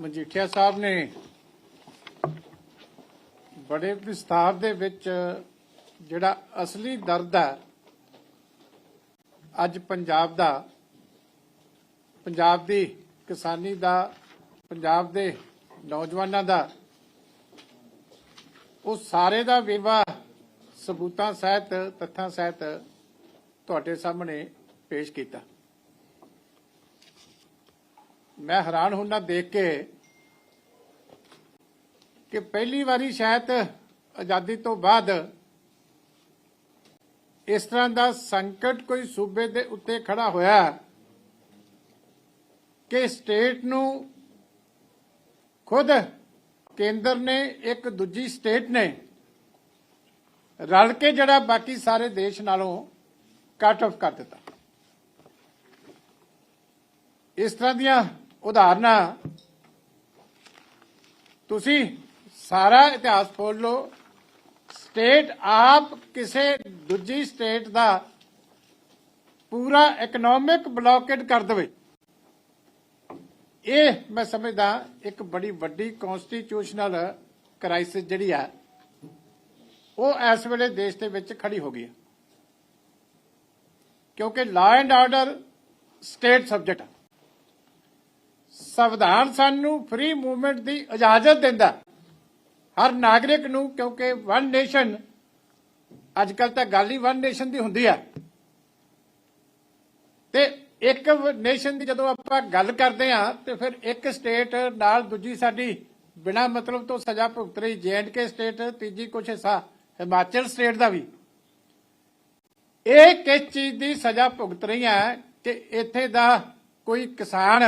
ਮਜੀਠੀਆ ਸਾਹਿਬ ਨੇ ਬੜੇ ਵਿਸਥਾਰ ਦੇ ਵਿੱਚ ਜਿਹੜਾ ਅਸਲੀ ਦਰਦ ਹੈ, ਅੱਜ ਪੰਜਾਬ ਦਾ, ਪੰਜਾਬ ਦੀ ਕਿਸਾਨੀ ਦਾ, ਪੰਜਾਬ ਦੇ ਨੌਜਵਾਨਾਂ ਦਾ, ਉਹ ਸਾਰੇ ਦਾ ਵਿਵਾ ਸਬੂਤਾਂ ਸਹਿਤ, ਤੱਥਾਂ ਸਹਿਤ ਤੁਹਾਡੇ ਸਾਹਮਣੇ ਪੇਸ਼ ਕੀਤਾ। ਮੈਂ ਹੈਰਾਨ ਹੁੰਨਾ ਦੇਖ ਕੇ ਕਿ ਪਹਿਲੀ ਵਾਰੀ ਸ਼ਾਇਦ ਆਜ਼ਾਦੀ ਤੋਂ ਬਾਅਦ ਇਸ ਤਰ੍ਹਾਂ ਦਾ ਸੰਕਟ ਕੋਈ ਸੂਬੇ ਦੇ ਉੱਤੇ ਖੜਾ ਹੋਇਆ ਕਿ ਸਟੇਟ ਨੂੰ ਖੁਦ ਕੇਂਦਰ ਨੇ ਇੱਕ ਦੂਜੀ ਸਟੇਟ ਨੇ ਰਲ ਕੇ ਜਿਹੜਾ ਬਾਕੀ ਸਾਰੇ ਦੇਸ਼ ਨਾਲੋਂ ਕੱਟ ਆਫ ਕਰ ਦਿੱਤਾ। ਇਸ ਤਰ੍ਹਾਂ ਦੀਆਂ ਉਦਾਹਰਨਾਂ। ਤੁਸੀਂ ਸਾਰਾ ਇਤਿਹਾਸ ਪੜ੍ਹ ਲਓ। ਸਟੇਟ ਆਪ ਕਿਸੇ ਦੂਜੀ ਸਟੇਟ ਦਾ ਪੂਰਾ ਇਕਨੋਮਿਕ ਬਲੌਕੇਡ ਕਰ ਦੇਵੇ। ਇਹ ਮੈਂ ਸਮਝਦਾ ਇੱਕ ਬੜੀ ਵੱਡੀ ਕਨਸਟੀਟਿਊਸ਼ਨਲ ਕ੍ਰਾਈਸਿਸ ਜਿਹੜੀ ਆ, ਉਹ ਇਸ ਵੇਲੇ ਦੇਸ਼ ਦੇ ਵਿੱਚ ਖੜੀ ਹੋ ਗਈ ਹੈ ਕਿਉਂਕਿ law and order state subject ਸੰਵਿਧਾਨ ਸਾਨੂੰ ਫ੍ਰੀ ਮੂਵਮੈਂਟ ਦੀ ਇਜਾਜ਼ਤ ਦਿੰਦਾ ਹਰ ਨਾਗਰਿਕ ਨੂੰ, ਕਿਉਂਕਿ ਵਨ ਨੇਸ਼ਨ ਅੱਜ ਕੱਲ ਤਾਂ ਗੱਲ ਹੀ ਵਨ ਨੇਸ਼ਨ ਦੀ ਹੁੰਦੀ ਆ। ਤੇ ਇੱਕ ਨੇਸ਼ਨ ਦੀ ਜਦੋਂ ਆਪਾਂ ਗੱਲ ਕਰਦੇ ਆ ਤੇ ਫਿਰ ਇੱਕ ਸਟੇਟ ਨਾਲ ਦੂਜੀ ਸਾਡੀ ਬਿਨਾ ਮਤਲਬ ਤੋਂ ਸਜ਼ਾ ਭੁਗਤ ਰਹੀ ਜੇਐਂਡਕੇ ਸਟੇਟ ਤੀਜੀ ਕੁਛ ਹਿੱਸਾ ਹਿਮਾਚਲ ਸਟੇਟ ਦਾ ਵੀ। ਇਹ ਕਿਸ ਚੀਜ਼ ਦੀ ਸਜ਼ਾ ਭੁਗਤ ਰਹੀ ਹੈ ਕਿ ਇੱਥੇ ਦਾ ਕੋਈ ਕਿਸਾਨ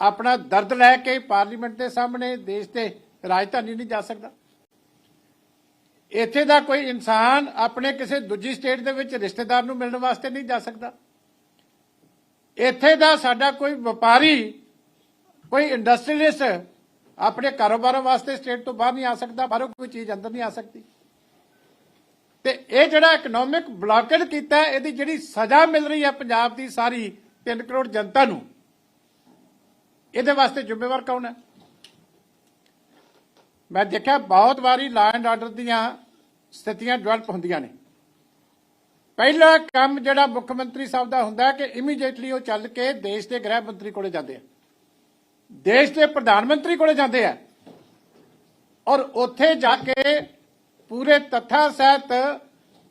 ਆਪਣਾ ਦਰਦ ਲੈ ਕੇ ਪਾਰਲੀਮੈਂਟ ਦੇ ਸਾਹਮਣੇ ਦੇਸ਼ ਦੇ ਰਾਜਧਾਨੀ ਨਹੀਂ ਜਾ ਸਕਦਾ। ਇੱਥੇ ਦਾ ਕੋਈ ਇਨਸਾਨ ਆਪਣੇ ਕਿਸੇ ਦੂਜੀ ਸਟੇਟ ਦੇ ਵਿੱਚ ਰਿਸ਼ਤੇਦਾਰ ਨੂੰ ਮਿਲਣ ਵਾਸਤੇ ਨਹੀਂ ਜਾ ਸਕਦਾ। ਇੱਥੇ ਦਾ ਸਾਡਾ ਕੋਈ ਵਪਾਰੀ, ਕੋਈ ਇੰਡਸਟਰੀਅਲਿਸਟ ਆਪਣੇ ਕਾਰੋਬਾਰਾਂ ਵਾਸਤੇ ਸਟੇਟ ਤੋਂ ਬਾਹਰ ਨਹੀਂ ਆ ਸਕਦਾ, ਬਾਹਰੋਂ ਕੋਈ ਚੀਜ਼ ਅੰਦਰ ਨਹੀਂ ਆ ਸਕਦੀ। ਤੇ ਇਹ ਜਿਹੜਾ ਇਕਨੋਮਿਕ ਬਲੌਕੇਡ ਕੀਤਾ, ਇਹਦੀ ਜਿਹੜੀ ਸਜ਼ਾ ਮਿਲ ਰਹੀ ਹੈ ਪੰਜਾਬ ਦੀ ਸਾਰੀ 3 ਕਰੋੜ ਜਨਤਾ ਨੂੰ ਇਹਦੇ ਵਾਸਤੇ ਜ਼ਿੰਮੇਵਾਰ ਕੌਣ ਹੈ? ਮੈਂ ਦੇਖਿਆ ਬਹੁਤ ਵਾਰੀ ਲਾ ਐਂਡ ਆਰਡਰ ਦੀਆਂ ਸਥਿਤੀਆਂ ਡਿਵੈਲਪ ਹੁੰਦੀਆਂ ਨੇ। ਪਹਿਲਾ ਕੰਮ ਜਿਹੜਾ ਮੁੱਖ ਮੰਤਰੀ ਸਾਹਿਬ ਦਾ ਹੁੰਦਾ ਕਿ ਇਮੀਡੀਏਟਲੀ ਉਹ ਚੱਲ ਕੇ ਦੇਸ਼ ਦੇ ਗ੍ਰਹਿ ਮੰਤਰੀ ਕੋਲੇ ਜਾਂਦੇ ਆ। ਦੇਸ਼ ਦੇ ਪ੍ਰਧਾਨ ਮੰਤਰੀ ਕੋਲੇ ਜਾਂਦੇ ਆ। ਔਰ ਉੱਥੇ ਜਾ ਕੇ ਪੂਰੇ ਤੱਥਾਂ ਸਹਿਤ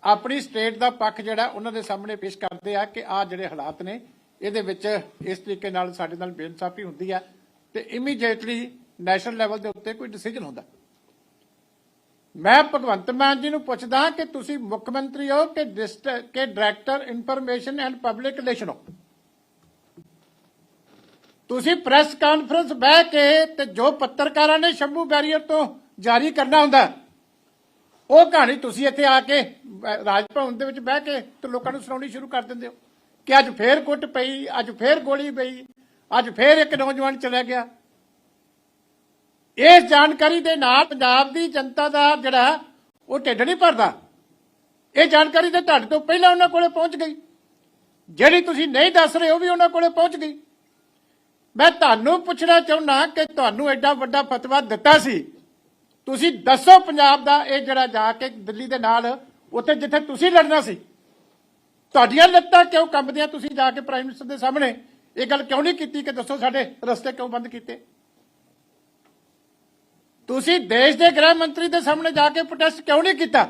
ਆਪਣੀ ਸਟੇਟ ਦਾ ਪੱਖ ਜਿਹੜਾ ਉਹਨਾਂ ਦੇ ਸਾਹਮਣੇ ਪੇਸ਼ ਕਰਦੇ ਆ ਕਿ ਆ ਜਿਹੜੇ ਹਾਲਾਤ ਨੇ ਇਹਦੇ ਵਿੱਚ ਇਸ ਤਰੀਕੇ ਨਾਲ ਸਾਡੇ ਨਾਲ ਬੇਇਨਸਾਫੀ ਹੁੰਦੀ ਹੈ ਤੇ ਇਮੀਡੀਏਟਲੀ ਨੈਸ਼ਨਲ ਲੈਵਲ ਦੇ ਉੱਤੇ ਕੋਈ ਡਿਸੀਜਨ ਹੁੰਦਾ। ਮੈਂ ਭਗਵੰਤ ਮਾਨ ਜੀ ਨੂੰ ਪੁੱਛਦਾ ਕਿ ਤੁਸੀਂ ਮੁੱਖ ਮੰਤਰੀ ਹੋ ਕਿ ਡਿਸਟ- ਕਿ director information and public relation ਹੋ? ਤੁਸੀਂ ਪ੍ਰੈਸ ਕਾਨਫਰੰਸ ਬਹਿ ਕੇ ਤੇ ਜੋ ਪੱਤਰਕਾਰਾਂ ਨੇ ਸ਼ੰਭੂ ਬੈਰੀਅਰ ਤੋਂ ਜਾਰੀ ਕਰਨਾ ਹੁੰਦਾ, ਉਹ ਕਹਾਣੀ ਤੁਸੀਂ ਇੱਥੇ ਆ ਕੇ ਰਾਜ ਭਵਨ ਦੇ ਵਿੱਚ ਬਹਿ ਕੇ ਤੇ ਲੋਕਾਂ ਨੂੰ ਸੁਣਾਉਣੀ ਸ਼ੁਰੂ ਕਰ ਦਿੰਦੇ ਹੋ। ਕਿ ਅੱਜ ਫੇਰ ਕੁੱਟ ਪਈ, ਅੱਜ ਫੇਰ ਗੋਲੀ ਪਈ, ਅੱਜ ਫੇਰ ਇੱਕ ਨੌਜਵਾਨ ਚਲਾ ਗਿਆ। ਇਸ ਜਾਣਕਾਰੀ ਦੇ ਨਾਲ ਪੰਜਾਬ ਦੀ ਜਨਤਾ ਦਾ ਜਿਹੜਾ ਉਹ ਢਿੱਡ ਨਹੀਂ ਭਰਦਾ। ਇਹ ਜਾਣਕਾਰੀ ਤੇ ਤੁਹਾਡੇ ਤੋਂ ਪਹਿਲਾਂ ਉਹਨਾਂ ਕੋਲੇ ਪਹੁੰਚ ਗਈ। ਜਿਹੜੀ ਤੁਸੀਂ ਨਹੀਂ ਦੱਸ ਰਹੇ, ਉਹ ਵੀ ਉਹਨਾਂ ਕੋਲੇ ਪਹੁੰਚ ਗਈ। ਮੈਂ ਤੁਹਾਨੂੰ ਪੁੱਛਣਾ ਚਾਹੁੰਦਾ ਕਿ ਤੁਹਾਨੂੰ ਐਡਾ ਵੱਡਾ ਫਤਵਾ ਦਿੱਤਾ ਸੀ। ਤੁਸੀਂ ਦੱਸੋ ਪੰਜਾਬ ਦਾ, ਇਹ ਜਿਹੜਾ ਜਾ ਕੇ ਦਿੱਲੀ ਦੇ ਨਾਲ, ਉੱਥੇ ਜਿੱਥੇ ਤੁਸੀਂ ਲੜਨਾ ਸੀ। ਤੁਹਾਡੀਆਂ ਲੱਤਾਂ ਕਿਉਂ ਕੰਬਦੀਆਂ ਤੁਸੀਂ ਜਾ ਕੇ ਪ੍ਰਾਈਮ ਮਿਨਿਸਟਰ ਦੇ ਸਾਹਮਣੇ? ਇਹ ਗੱਲ ਕਿਉਂ ਨਹੀਂ ਕੀਤੀ ਕਿ ਦੱਸੋ ਸਾਡੇ ਰਸਤੇ ਕਿਉਂ ਬੰਦ ਕੀਤੇ? ਤੁਸੀਂ ਦੇਸ਼ ਦੇ ਗ੍ਰਹਿ ਮੰਤਰੀ ਦੇ ਸਾਹਮਣੇ ਜਾ ਕੇ ਪ੍ਰੋਟੈਸਟ ਕਿਉਂ ਨਹੀਂ ਕੀਤਾ?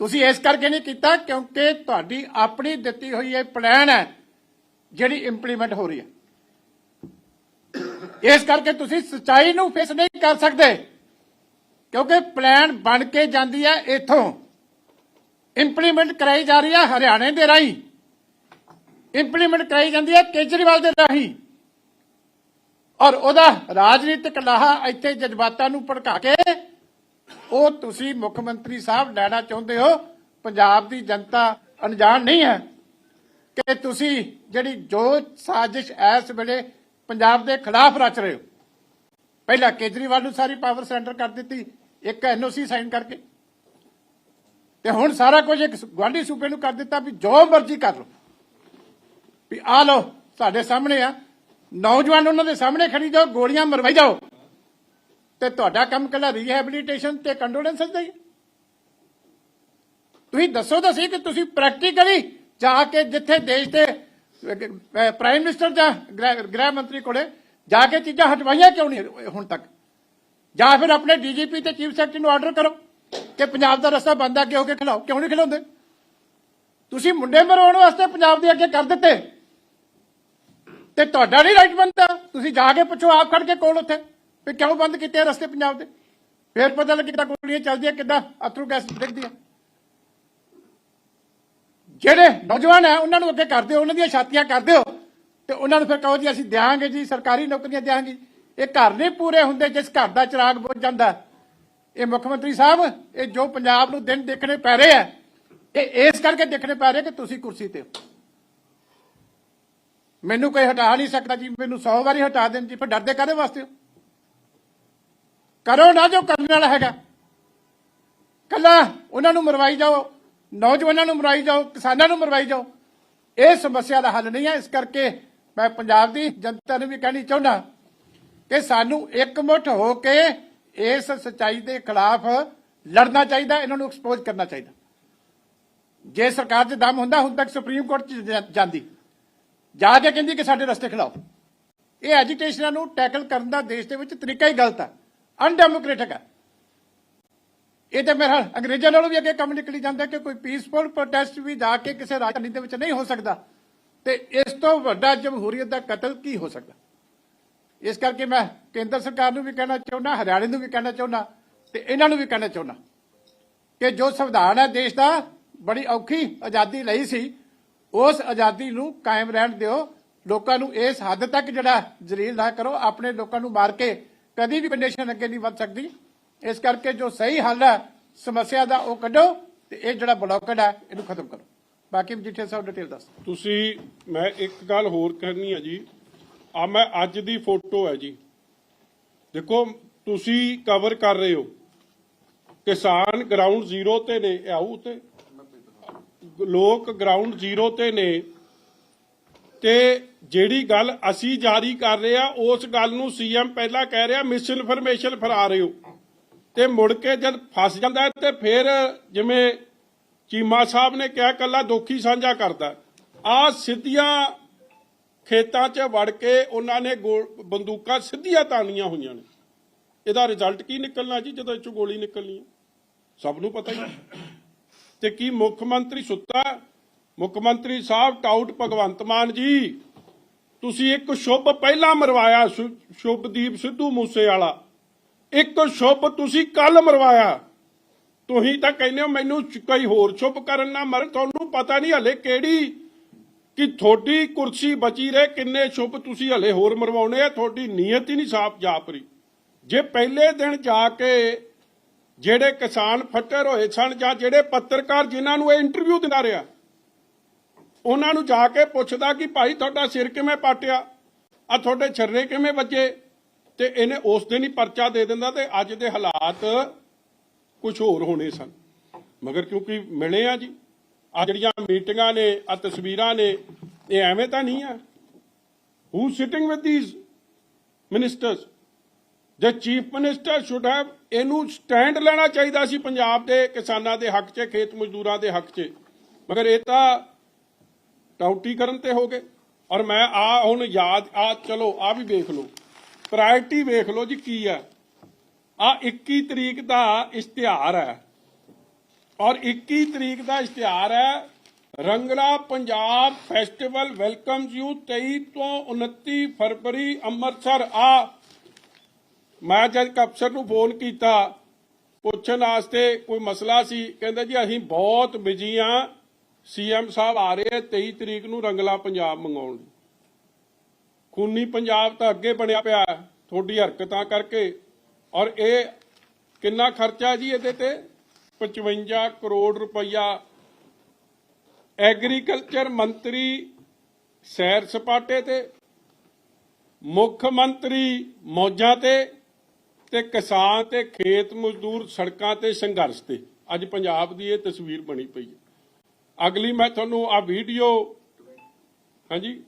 ਤੁਸੀਂ ਇਸ ਕਰਕੇ ਨਹੀਂ ਕੀਤਾ ਕਿਉਂਕਿ ਤੁਹਾਡੀ ਆਪਣੀ ਦਿੱਤੀ ਹੋਈ ਇਹ ਪਲਾਨ ਹੈ, ਜਿਹੜੀ ਇੰਪਲੀਮੈਂਟ ਹੋ ਰਹੀ ਹੈ। ਇਸ ਕਰਕੇ ਤੁਸੀਂ ਸਚਾਈ ਨੂੰ ਫੇਸ ਨਹੀਂ ਕਰ ਸਕਦੇ, ਕਿਉਂਕਿ ਪਲਾਨ ਬਣ ਕੇ ਜਾਂਦੀ ਹੈ ਇਥੋਂ। ਇੰਪਲੀਮੈਂਟ ਕਰਾਈ ਜਾ ਰਹੀ ਹੈ ਹਰਿਆਣੇ ਦੇ ਰਾਹੀਂ। ਇੰਪਲੀਮੈਂਟ ਕਰਾਈ ਜਾਂਦੀ ਹੈ ਕੇਜਰੀਵਾਲ ਦੇ ਰਾਹੀਂ। ਔਰ ਉਹਦਾ ਰਾਜਨੀਤਿਕ ਲਾਹਾ ਇੱਥੇ ਜਜ਼ਬਾਤਾਂ ਨੂੰ ਭੜਕਾ ਕੇ ਉਹ ਤੁਸੀਂ ਮੁੱਖ ਮੰਤਰੀ ਸਾਹਿਬ ਲੈਣਾ ਚਾਹੁੰਦੇ ਹੋ, ਪੰਜਾਬ ਦੀ ਜਨਤਾ ਅਣਜਾਣ ਨਹੀਂ ਹੈ ਕਿ ਤੁਸੀਂ ਜਿਹੜੀ ਜੋ ਸਾਜ਼ਿਸ਼ ਇਸ ਵੇਲੇ ਪੰਜਾਬ ਦੇ ਖਿਲਾਫ ਰਚ ਰਹੇ ਹੋ। ਪਹਿਲਾਂ ਕੇਜਰੀਵਾਲ ਨੂੰ ਸਾਰੀ ਪਾਵਰ ਸਰੈਂਡਰ ਕਰ ਦਿੱਤੀ, ਇੱਕ ਐਨਓਸੀ ਸਾਈਨ ਕਰਕੇ। ਤੇ ਹੁਣ ਸਾਰਾ ਕੁਝ ਇੱਕ ਗਵਾਂਢੀ ਸੂਬੇ ਨੂੰ ਕਰ ਦਿੱਤਾ ਵੀ ਜੋ ਮਰਜ਼ੀ ਕਰ ਲਓ। ਵੀ ਆ ਲਓ, ਸਾਡੇ ਸਾਹਮਣੇ ਆ। ਨੌਜਵਾਨ ਉਹਨਾਂ ਦੇ ਸਾਹਮਣੇ ਖੜੀ ਜਾਓ, ਗੋਲੀਆਂ ਮਰਵਾਈ ਜਾਓ। ਤੇ ਤੁਹਾਡਾ ਕੰਮ ਕੱਲਾ ਰੀਹੈਬਿਲਿਟੇਸ਼ਨ ਤੇ ਕੰਡੋਲੈਂਸਸ ਦਾ ਹੀ ਤੁਸੀਂ ਦੱਸੋ ਤਾਂ ਸਹੀ ਕਿ ਤੁਸੀਂ ਪ੍ਰੈਕਟੀਕਲੀ ਜਾ ਕੇ ਜਿੱਥੇ ਦੇਸ਼ ਦੇ ਪ੍ਰਾਈਮ ਮਿਨਿਸਟਰ ਜਾਂ ਗ੍ਰਹਿ ਗ੍ਰਹਿ ਮੰਤਰੀ ਕੋਲੇ ਜਾ ਕੇ ਚੀਜ਼ਾਂ ਹਟਵਾਈਆਂ ਕਿਉਂ ਨਹੀਂ ਹੁਣ ਤੱਕ? ਜਾਂ ਫਿਰ ਆਪਣੇ ਡੀਜੀਪੀ ਤੇ ਚੀਫ ਸੈਕਟਰੀ ਨੂੰ ਆਰਡਰ ਕਰੋ। ਕਿ ਪੰਜਾਬ ਦਾ ਰਸਤਾ ਬੰਦ ਅੱਗੇ ਹੋ ਕੇ ਖਿਲਾਓ। ਕਿਉਂ ਨਹੀਂ ਖਿਲਾਉਂਦੇ? ਤੁਸੀਂ ਮੁੰਡੇ ਮਰਵਾਉਣ ਵਾਸਤੇ ਪੰਜਾਬ ਦੇ ਅੱਗੇ ਕਰ ਦਿੱਤੇ। ਤੇ ਤੁਹਾਡਾ ਨਹੀਂ ਰਾਈਟ ਬਣਦਾ। ਤੁਸੀਂ ਜਾ ਕੇ ਪੁੱਛੋ, ਆਪ ਖੜ ਕੇ ਕੋਲ ਉੱਥੇ, ਵੀ ਕਿਉਂ ਬੰਦ ਕੀਤੇ ਰਸਤੇ ਪੰਜਾਬ ਦੇ? ਫੇਰ ਪਤਾ ਲੱਗ ਕਿੱਦਾਂ ਗੋਲੀਆਂ ਚੱਲਦੀਆਂ, ਕਿੱਦਾਂ ਅਥਰੂ ਗੈਸ ਡਿੱਗਦੀ ਆ ਜਿਹੜੇ ਨੌਜਵਾਨ ਹੈ ਉਹਨਾਂ ਨੂੰ ਅੱਗੇ ਕਰ ਦਿਓ, ਉਹਨਾਂ ਦੀਆਂ ਛਾਤੀਆਂ ਕਰ ਦਿਓ। ਤੇ ਉਹਨਾਂ ਨੂੰ ਫਿਰ ਕਹੋ ਜੀ, ਅਸੀਂ ਦਿਆਂਗੇ ਜੀ, ਸਰਕਾਰੀ ਨੌਕਰੀਆਂ ਦਿਆਂਗੇ। ਇਹ ਘਰ ਨਹੀਂ ਪੂਰੇ ਹੁੰਦੇ ਜਿਸ ਘਰ ਦਾ ਚਿਰਾਗ ਬੁੱਝ ਜਾਂਦਾ। ਇਹ ਮੁੱਖ ਮੰਤਰੀ ਸਾਹਿਬ, ਇਹ ਜੋ ਪੰਜਾਬ ਨੂੰ ਦਿਨ ਦੇਖਣੇ ਪੈ ਰਹੇ ਆ, ਇਹ ਇਸ ਕਰਕੇ ਦੇਖਣੇ ਪੈ ਰਹੇ ਕਿ ਤੁਸੀਂ ਕੁਰਸੀ ਤੇ ਹੋ। ਮੈਨੂੰ ਕੋਈ ਹਟਾ ਨਹੀਂ ਸਕਦਾ ਜੀ, ਮੈਨੂੰ 100 ਵਾਰੀ ਹਟਾ ਦੇਣ ਜੀ, ਫਿਰ ਡਰਦੇ ਕਾਦੇ ਵਾਸਤੇ ਹੋ? ਕਰੋ ਨਾ ਜੋ ਕਰਨ ਵਾਲਾ ਹੈਗਾ। ਕੱਲਾ ਉਹਨਾਂ ਨੂੰ ਮਰਵਾਈ ਜਾਓ, ਨੌਜਵਾਨਾਂ ਨੂੰ ਮਰਵਾਈ ਜਾਓ, ਕਿਸਾਨਾਂ ਨੂੰ ਮਰਵਾਈ ਜਾਓ। ਇਹ ਸਮੱਸਿਆ ਦਾ ਹੱਲ ਨਹੀਂ ਹੈ, ਇਸ ਕਰਕੇ ਮੈਂ ਪੰਜਾਬ ਦੀ ਜਨਤਾ ਨੂੰ ਵੀ ਕਹਿਣੀ ਚਾਹੁੰਦਾ ਕਿ ਸਾਨੂੰ ਇਕਮੁੱਠ ਹੋ ਕੇ ਇਸ ਸਚਾਈ ਦੇ ਖਿਲਾਫ ਲੜਨਾ ਚਾਹੀਦਾ, ਇਹਨਾਂ ਨੂੰ ਐਕਸਪੋਜ਼ ਕਰਨਾ ਚਾਹੀਦਾ। ਜੇ ਸਰਕਾਰ 'ਚ ਦਮ ਹੁੰਦਾ, ਹੁਣ ਤੱਕ ਸੁਪਰੀਮ ਕੋਰਟ 'ਚ ਜਾਂਦੀ। ਜਾ ਕੇ ਕਹਿੰਦੀ ਕਿ ਸਾਡੇ ਰਸਤੇ ਖਿਲਾਓ ਇਹ ਐਜੀਟੇਸ਼ਨਾਂ ਨੂੰ ਟੈਕਲ ਕਰਨ ਦਾ ਦੇਸ਼ ਦੇ ਵਿੱਚ ਤਰੀਕਾ ਹੀ ਗਲਤ ਹੈ ਅਨਡੈਮੋਕ੍ਰੈਟਿਕ ਹੈ ਇਹ ਤਾਂ ਮੇਰਾ ਅੰਗਰੇਜ਼ਾਂ ਨਾਲੋਂ ਵੀ ਅੱਗੇ ਕੰਮ ਨਿਕਲੀ ਜਾਂਦਾ ਕਿ ਕੋਈ ਪੀਸਫੁਲ ਪ੍ਰੋਟੈਸਟ ਵੀ ਜਾ ਕੇ ਕਿਸੇ ਰਾਜਧਾਨੀ ਦੇ ਵਿੱਚ ਨਹੀਂ ਹੋ ਸਕਦਾ। ਤੇ ਇਸ ਤੋਂ ਵੱਡਾ ਜਮਹੂਰੀਅਤ ਦਾ ਕਤਲ ਕੀ ਹੋ ਸਕਦਾ? ਇਸ ਕਰਕੇ ਮੈਂ ਕੇਂਦਰ ਸਰਕਾਰ ਨੂੰ ਵੀ ਕਹਿਣਾ ਚਾਹੁੰਦਾ, ਹਰਿਆਣੇ ਨੂੰ ਵੀ ਕਹਿਣਾ ਚਾਹੁੰਦਾ ਤੇ ਇਹਨਾਂ ਨੂੰ ਵੀ ਕਹਿਣਾ ਚਾਹੁੰਦਾ ਕਿ ਜੋ ਸੰਵਿਧਾਨ ਹੈ ਦੇਸ਼ ਦਾ ਬੜੀ ਔਖੀ ਆਜ਼ਾਦੀ ਲਈ ਸੀ, ਉਸ ਆਜ਼ਾਦੀ ਨੂੰ ਕਾਇਮ ਰਹਿਣ ਦਿਓ। ਲੋਕਾਂ ਨੂੰ ਇਸ ਹੱਦ ਤੱਕ ਜਿਹੜਾ ਜਲੀਲ ਨਾ ਕਰੋ, ਆਪਣੇ ਲੋਕਾਂ ਨੂੰ ਮਾਰ ਕੇ ਕਦੀ ਵੀ ਕੰਡੀਸ਼ਨ ਅੱਗੇ ਨਹੀਂ ਵੱਧ ਸਕਦੀ। ਇਸ ਕਰਕੇ ਜੋ ਸਹੀ ਹੱਲ ਹੈ, ਸਮੱਸਿਆ ਦਾ ਉਹ ਕੱਢੋ ਤੇ ਇਹ ਜਿਹੜਾ ਬਲੌਕਡ ਹੈ, ਇਹਨੂੰ ਖਤਮ ਕਰੋ। ਬਾਕੀ ਜਿੱਥੇ ਸਾਹਿਬ ਡਿਟੇਲ ਦੱਸ ਤੁਸੀਂ, ਮੈਂ ਇੱਕ ਗੱਲ ਹੋਰ ਕਹਿਣੀ ਆ ਜੀ। ਆ ਮੈਂ ਅੱਜ ਦੀ ਫੋਟੋ ਹੈ ਜੀ। ਦੇਖੋ, ਤੁਸੀਂ ਕਵਰ ਕਰ ਰਹੇ ਹੋ। ਕਿਸਾਨ ਗਰਾਊਂਡ ਜ਼ੀਰੋ ਤੇ ਨੇ, ਇਹ ਤੇ ਲੋਕ ਗਰਾਊਂਡ ਜ਼ੀਰੋ ਤੇ ਨੇ। ਤੇ ਜਿਹੜੀ ਗੱਲ ਅਸੀਂ ਜਾਰੀ ਕਰ ਰਹੇ ਆ, ਉਸ ਗੱਲ ਨੂੰ ਸੀਐਮ ਪਹਿਲਾਂ ਕਹਿ ਰਿਹਾ ਮਿਸ ਇਨਫੋਰਮੇਸ਼ਨ ਫਰਾ ਰਹੇ ਹੋ। ਤੇ ਮੁੜ ਕੇ ਜਦ ਫਸ ਜਾਂਦਾ ਤੇ ਫਿਰ ਜਿਵੇਂ ਚੀਮਾ ਸਾਹਿਬ ਨੇ ਕਿਹਾ ਕੱਲਾ ਦੋਖੀ ਸਾਂਝਾ ਕਰਦਾ। ਆ ਸਿੱਧੀਆਂ ਖੇਤਾਂ 'ਚ ਵੜ ਕੇ ਉਹਨਾਂ ਨੇ ਗੋ- ਬੰਦੂਕਾਂ ਸਿੱਧੀਆਂ ਤਾਣੀਆਂ ਹੋਈਆਂ ਨੇ। ਇਹਦਾ ਰਿਜ਼ਲਟ ਕੀ ਨਿਕਲਣਾ ਜੀ ਜਦੋਂ ਇਹ 'ਚੋਂ ਗੋਲੀ ਨਿਕਲਣੀ ਸਭ ਨੂੰ ਪਤਾ ਹੀ ਤੇ ਕੀ ਮੁੱਖ ਮੰਤਰੀ ਸੁੱਤਾ? ਮੁੱਖ ਮੰਤਰੀ ਸਾਹਿਬ ਟਾਊਟ ਭਗਵੰਤ ਮਾਨ ਜੀ, ਤੁਸੀਂ ਇੱਕ ਸ਼ੁਭ ਪਹਿਲਾਂ ਮਰਵਾਇਆ ਸ਼ੁਭਦੀਪ ਸਿੱਧੂ ਮੂਸੇ ਵਾਲਾ ਇੱਕ ਸ਼ੁਭ ਤੁਸੀਂ ਕੱਲ ਮਰਵਾਇਆ। ਤੁਸੀਂ ਤਾਂ ਕਹਿੰਦੇ ਹੋ ਮੈਨੂੰ ਚ- ਕੋਈ ਹੋਰ ਸ਼ੁਭ ਕਰਨ ਨਾ ਮਰ, ਤੁਹਾਨੂੰ ਪਤਾ ਨਹੀਂ ਹਲੇ ਕਿਹੜੀ ਕਿ ਤੁਹਾਡੀ ਕੁਰਸੀ ਬਚੀ ਰਹੇ, ਕਿੰਨੇ ਸ਼ੁਭ ਤੁਸੀਂ ਹਲੇ ਹੋਰ ਮਰਵਾਉਣੇ ਆ, ਤੁਹਾਡੀ ਨੀਅਤ ਹੀ ਨਹੀਂ ਸਾਫ਼ ਜਾਪ ਰਹੀ ਜੇ ਪਹਿਲੇ ਦਿਨ ਜਾ ਕੇ ਜਿਹੜੇ ਕਿਸਾਨ ਫੱਟਰ ਹੋਏ ਸਨ ਜਾਂ ਜਿਹੜੇ ਪੱਤਰਕਾਰ ਜਿਨ੍ਹਾਂ ਨੂੰ ਇਹ ਇੰਟਰਵਿਊ ਦਿੰਦਾ ਰਿਹਾ, ਉਹਨਾਂ ਨੂੰ ਜਾ ਕੇ ਪੁੱਛਦਾ ਕਿ ਭਾਈ ਤੁਹਾਡਾ ਸਿਰ ਕਿਵੇਂ ਪਾਟਿਆ ਆ ਤੁਹਾਡੇ ਛਰਰੇ ਕਿਵੇਂ ਵੱਜੇ, ਤੇ ਇਹਨੇ ਉਸ ਦਿਨ ਹੀ ਪਰਚਾ ਦੇ ਦਿੰਦਾ ਤੇ ਅੱਜ ਦੇ ਹਾਲਾਤ ਕੁਝ ਹੋਰ ਹੋਣੇ ਸਨ। ਮਗਰ ਕਿਉਂਕਿ ਮਿਲੇ ਆ ਜੀ। ਆ ਜਿਹੜੀਆਂ ਮੀਟਿੰਗਾਂ ਨੇ, ਆ ਤਸਵੀਰਾਂ ਨੇ, ਇਹ ਐਵੇਂ ਤਾਂ ਨਹੀਂ ਆ। Who sitting with these ministers the chief minister should have ਇਹਨੂੰ ਸਟੈਂਡ ਲੈਣਾ ਚਾਹੀਦਾ ਸੀ ਪੰਜਾਬ ਦੇ ਕਿਸਾਨਾਂ ਦੇ ਹੱਕ 'ਚ, ਖੇਤ ਮਜ਼ਦੂਰਾਂ ਦੇ ਹੱਕ 'ਚ। ਮਗਰ ਇਹ ਤਾਂ ਟਾਊਟੀ ਕਰਨ ਤੇ ਹੋ ਗਏ। ਔਰ ਮੈਂ ਆ ਹੁਣ ਯਾਦ, ਆ ਚਲੋ, ਆ ਵੀ ਵੇਖ ਲਓ। ਪ੍ਰਾਇੋਰਟੀ ਵੇਖ ਲਓ ਜੀ ਕੀ ਆ। ਆ 21 ਤਰੀਕ ਦਾ ਇਸ਼ਤਿਹਾਰ ਹੈ ਔਰ 21 ਤਰੀਕ ਦਾ ਇਸ਼ਤਿਹਾਰ ਹੈ। Rangla Punjab festival welcomes you. 23 ਤੋਂ 29 ਫਰਵਰੀ ਅੰਮ੍ਰਿਤਸਰ। ਆ, ਮੈਂ ਜਦ ਇੱਕ ਅਫਸਰ ਨੂੰ ਫੋਨ ਕੀਤਾ, ਪੁੱਛਣ ਵਾਸਤੇ ਕੋਈ ਮਸਲਾ ਸੀ, ਕਹਿੰਦੇ ਜੀ ਅਸੀਂ ਬਹੁਤ ਬਿਜ਼ੀ ਆ। ਸੀਐਮ ਸਾਹਿਬ ਆ ਰਹੇ ਆ 23 ਤਰੀਕ ਨੂੰ ਰੰਗਲਾ ਪੰਜਾਬ ਮੰਗਾਉਣ ਲਈ। ਖੂਨੀ ਪੰਜਾਬ ਤਾਂ ਅੱਗੇ ਬਣਿਆ ਪਿਆ ਤੁਹਾਡੀ ਹਰਕਤਾਂ ਕਰਕੇ। ਔਰ ਇਹ ਕਿੰਨਾ ਖਰਚਾ ਜੀ ਇਹਦੇ ਤੇ? 55 ਕਰੋੜ ਰੁਪਈਆ। ਐਗਰੀਕਲਚਰ ਮੰਤਰੀ ਸੈਰ ਸਪਾਟੇ ਤੇ, ਮੁੱਖ ਮੰਤਰੀ ਮੌਜਾਂ ਤੇ ਤੇ ਕਿਸਾਨ ਤੇ ਖੇਤ ਮਜ਼ਦੂਰ ਸੜਕਾਂ ਤੇ ਸੰਘਰਸ਼ ਤੇ। ਅੱਜ ਪੰਜਾਬ ਦੀ ਇਹ ਤਸਵੀਰ ਬਣੀ ਪਈ ਹੈ। ਅਗਲੀ ਮੈਂ ਤੁਹਾਨੂੰ ਆ ਵੀਡੀਓ, ਹਾਂਜੀ?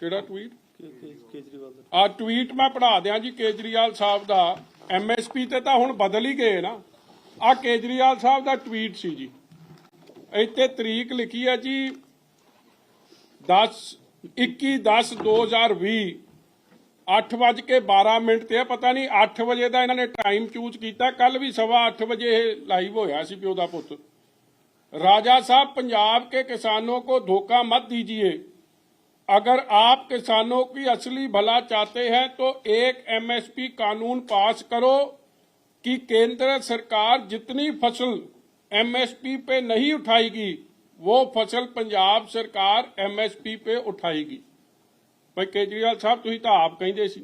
ਕਿਹੜਾ ਟਵੀਟ ਕੇ- ਕੇ- ਆ ਟਵੀਟ ਮੈਂ ਪੜ੍ਹਾ ਦਿਆਂ ਜੀ ਕੇਜਰੀਵਾਲ ਸਾਹਿਬ ਦਾ। ਐਮਐਸਪੀ ਤੇ ਤਾਂ ਹੁਣ ਬਦਲ ਹੀ ਗਏ ਨਾ। ਆ ਕੇਜਰੀਵਾਲ ਸਾਹਿਬ ਦਾ ਟਵੀਟ ਸੀ ਜੀ ਇੱਥੇ ਤਰੀਕ ਲਿਖੀ ਹੈ ਜੀ 10 21 10 2020 8 ਵਜ ਕੇ 12 ਮਿੰਟ ਤੇ ਆ ਪਤਾ ਨਹੀਂ 8 ਵਜੇ ਦਾ ਇਹਨਾਂ ਨੇ ਟਾਈਮ ਚੂਜ਼ ਕੀਤਾ ਕੱਲ ਵੀ ਸਵਾ 8 ਵਜੇ ਇਹ ਲਾਈਵ ਹੋਇਆ ਸੀ ਪਿਓ ਦਾ ਪੁੱਤ ਰਾਜਾ साहब पंजाब के किसानों को धोखा मत दीजिए अगर आप किसानों की असली भला चाहते हैं तो एक एमएसपी कानून पास करो कि केंद्र सरकार जितनी फसल एमएसपी पे नहीं उठाएगी वो फसल पंजाब सरकार एमएसपी पे उठाएगी ਭਾਈ ਕੇਜਰੀਵਾਲ ਸਾਹਿਬ ਤੁਸੀਂ ਤਾਂ ਆਪ ਕਹਿੰਦੇ ਸੀ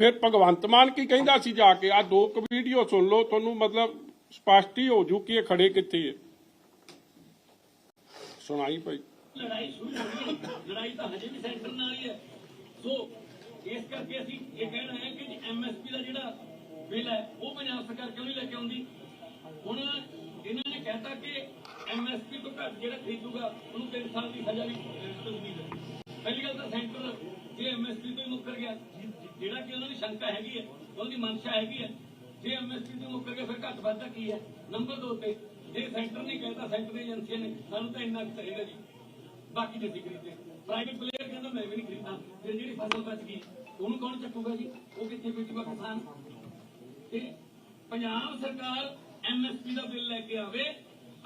ਫਿਰ ਭਗਵੰਤ ਮਾਨ ਕੀ ਕਹਿੰਦਾ ਸੀ ਜਾ ਕੇ ਆ ਦੋ ਕੁ ਵੀਡੀਓ ਸੁਣ ਲਓ ਤੁਹਾਨੂੰ ਮਤਲਬ ਸਪਸ਼ਟ ਹੀ ਹੋ ਜੂ ਕਿ ਇਹ ਖੜੇ ਕਿੱਥੇ ਹੈ ਸੁਣਾਈ ਭਾਈ ਲੜਾਈ ਸ਼ੁਰੂ ਹੋ ਗਈ ਹੈ। ਲੜਾਈ ਤਾਂ ਹਜੇ ਵੀ ਸੈਂਟਰ ਨਾਲ ਹੀ ਹੈ ਸੋ ਇਸ ਕਰਕੇ ਅਸੀਂ ਇਹ ਕਹਿਣਾ ਹੈ ਕਿ ਐਮਐਸਪੀ ਦਾ ਜਿਹੜਾ ਬਿੱਲ ਹੈ ਉਹ ਪੰਜਾਬ ਸਰਕਾਰ ਕਿਉਂ ਨਹੀਂ ਲੈ ਕੇ ਆਉਂਦੀ। ਹੁਣ ਇਹਨਾਂ ਨੇ ਕਹਿਤਾ ਕਿ ਐਮਐਸਪੀ ਤੋਂ ਘੱਟ ਜਿਹੜਾ ਖਰੀਦੂਗਾ ਉਹਨੂੰ 3 ਸਾਲ ਦੀ ਸਜ਼ਾ ਵੀ ਅਹ, ਹੈ। ਪਹਿਲੀ ਗੱਲ ਤਾਂ ਸੈਂਟਰ ਜੇ ਐਮਐਸਪੀ ਤੋਂ ਹੀ ਮੁੱਕਰ ਗਿਆ ਜਿਹੜਾ ਕਿ ਉਹਨਾਂ ਦੀ ਸ਼ੰਕਾ ਹੈਗੀ ਹੈ ਉਹਦੀ ਮਨਸ਼ਾ ਹੈਗੀ ਹੈ ਜੇ ਐਮਐਸਪੀ ਤੋਂ ਮੁੱਕਰ ਗਿਆ ਫਿਰ ਘੱਟ ਵਾਧਾ ਕੀ ਹੈ? ਨੰਬਰ 2 ਤੇ ਜੇ ਸੈਂਟਰ ਨੇ ਕਹਿਤਾ ਸੈਂਟਰ ਦੀ ਏਜੰਸੀਆਂ ਨੇ ਸਾਨੂੰ ਤਾਂ ਇੰਨਾ ਕੁ ਚਾਹੀਦਾ ਜੀ। ਬਾਕੀ ਦੇ ਅਸੀਂ ਪ੍ਰਾਈਵੇਟ ਪਲੇਅਰ ਕਹਿੰਦਾ ਮੈਂ ਵੀ ਨਹੀਂ ਖਰੀਦਾਂ ਫਿਰ ਜਿਹੜੀ ਫਸਲ ਬਚ ਗਈ ਉਹਨੂੰ ਕੌਣ ਚੱਕੂਗਾ ਜੀ? ਉਹ ਕਿੱਥੇ ਵੇਚੂਗਾ ਕਿਸਾਨ? ਤੇ ਪੰਜਾਬ ਸਰਕਾਰ ਐਮਐਸਪੀ ਦਾ ਬਿੱਲ ਲੈ ਕੇ ਆਵੇ।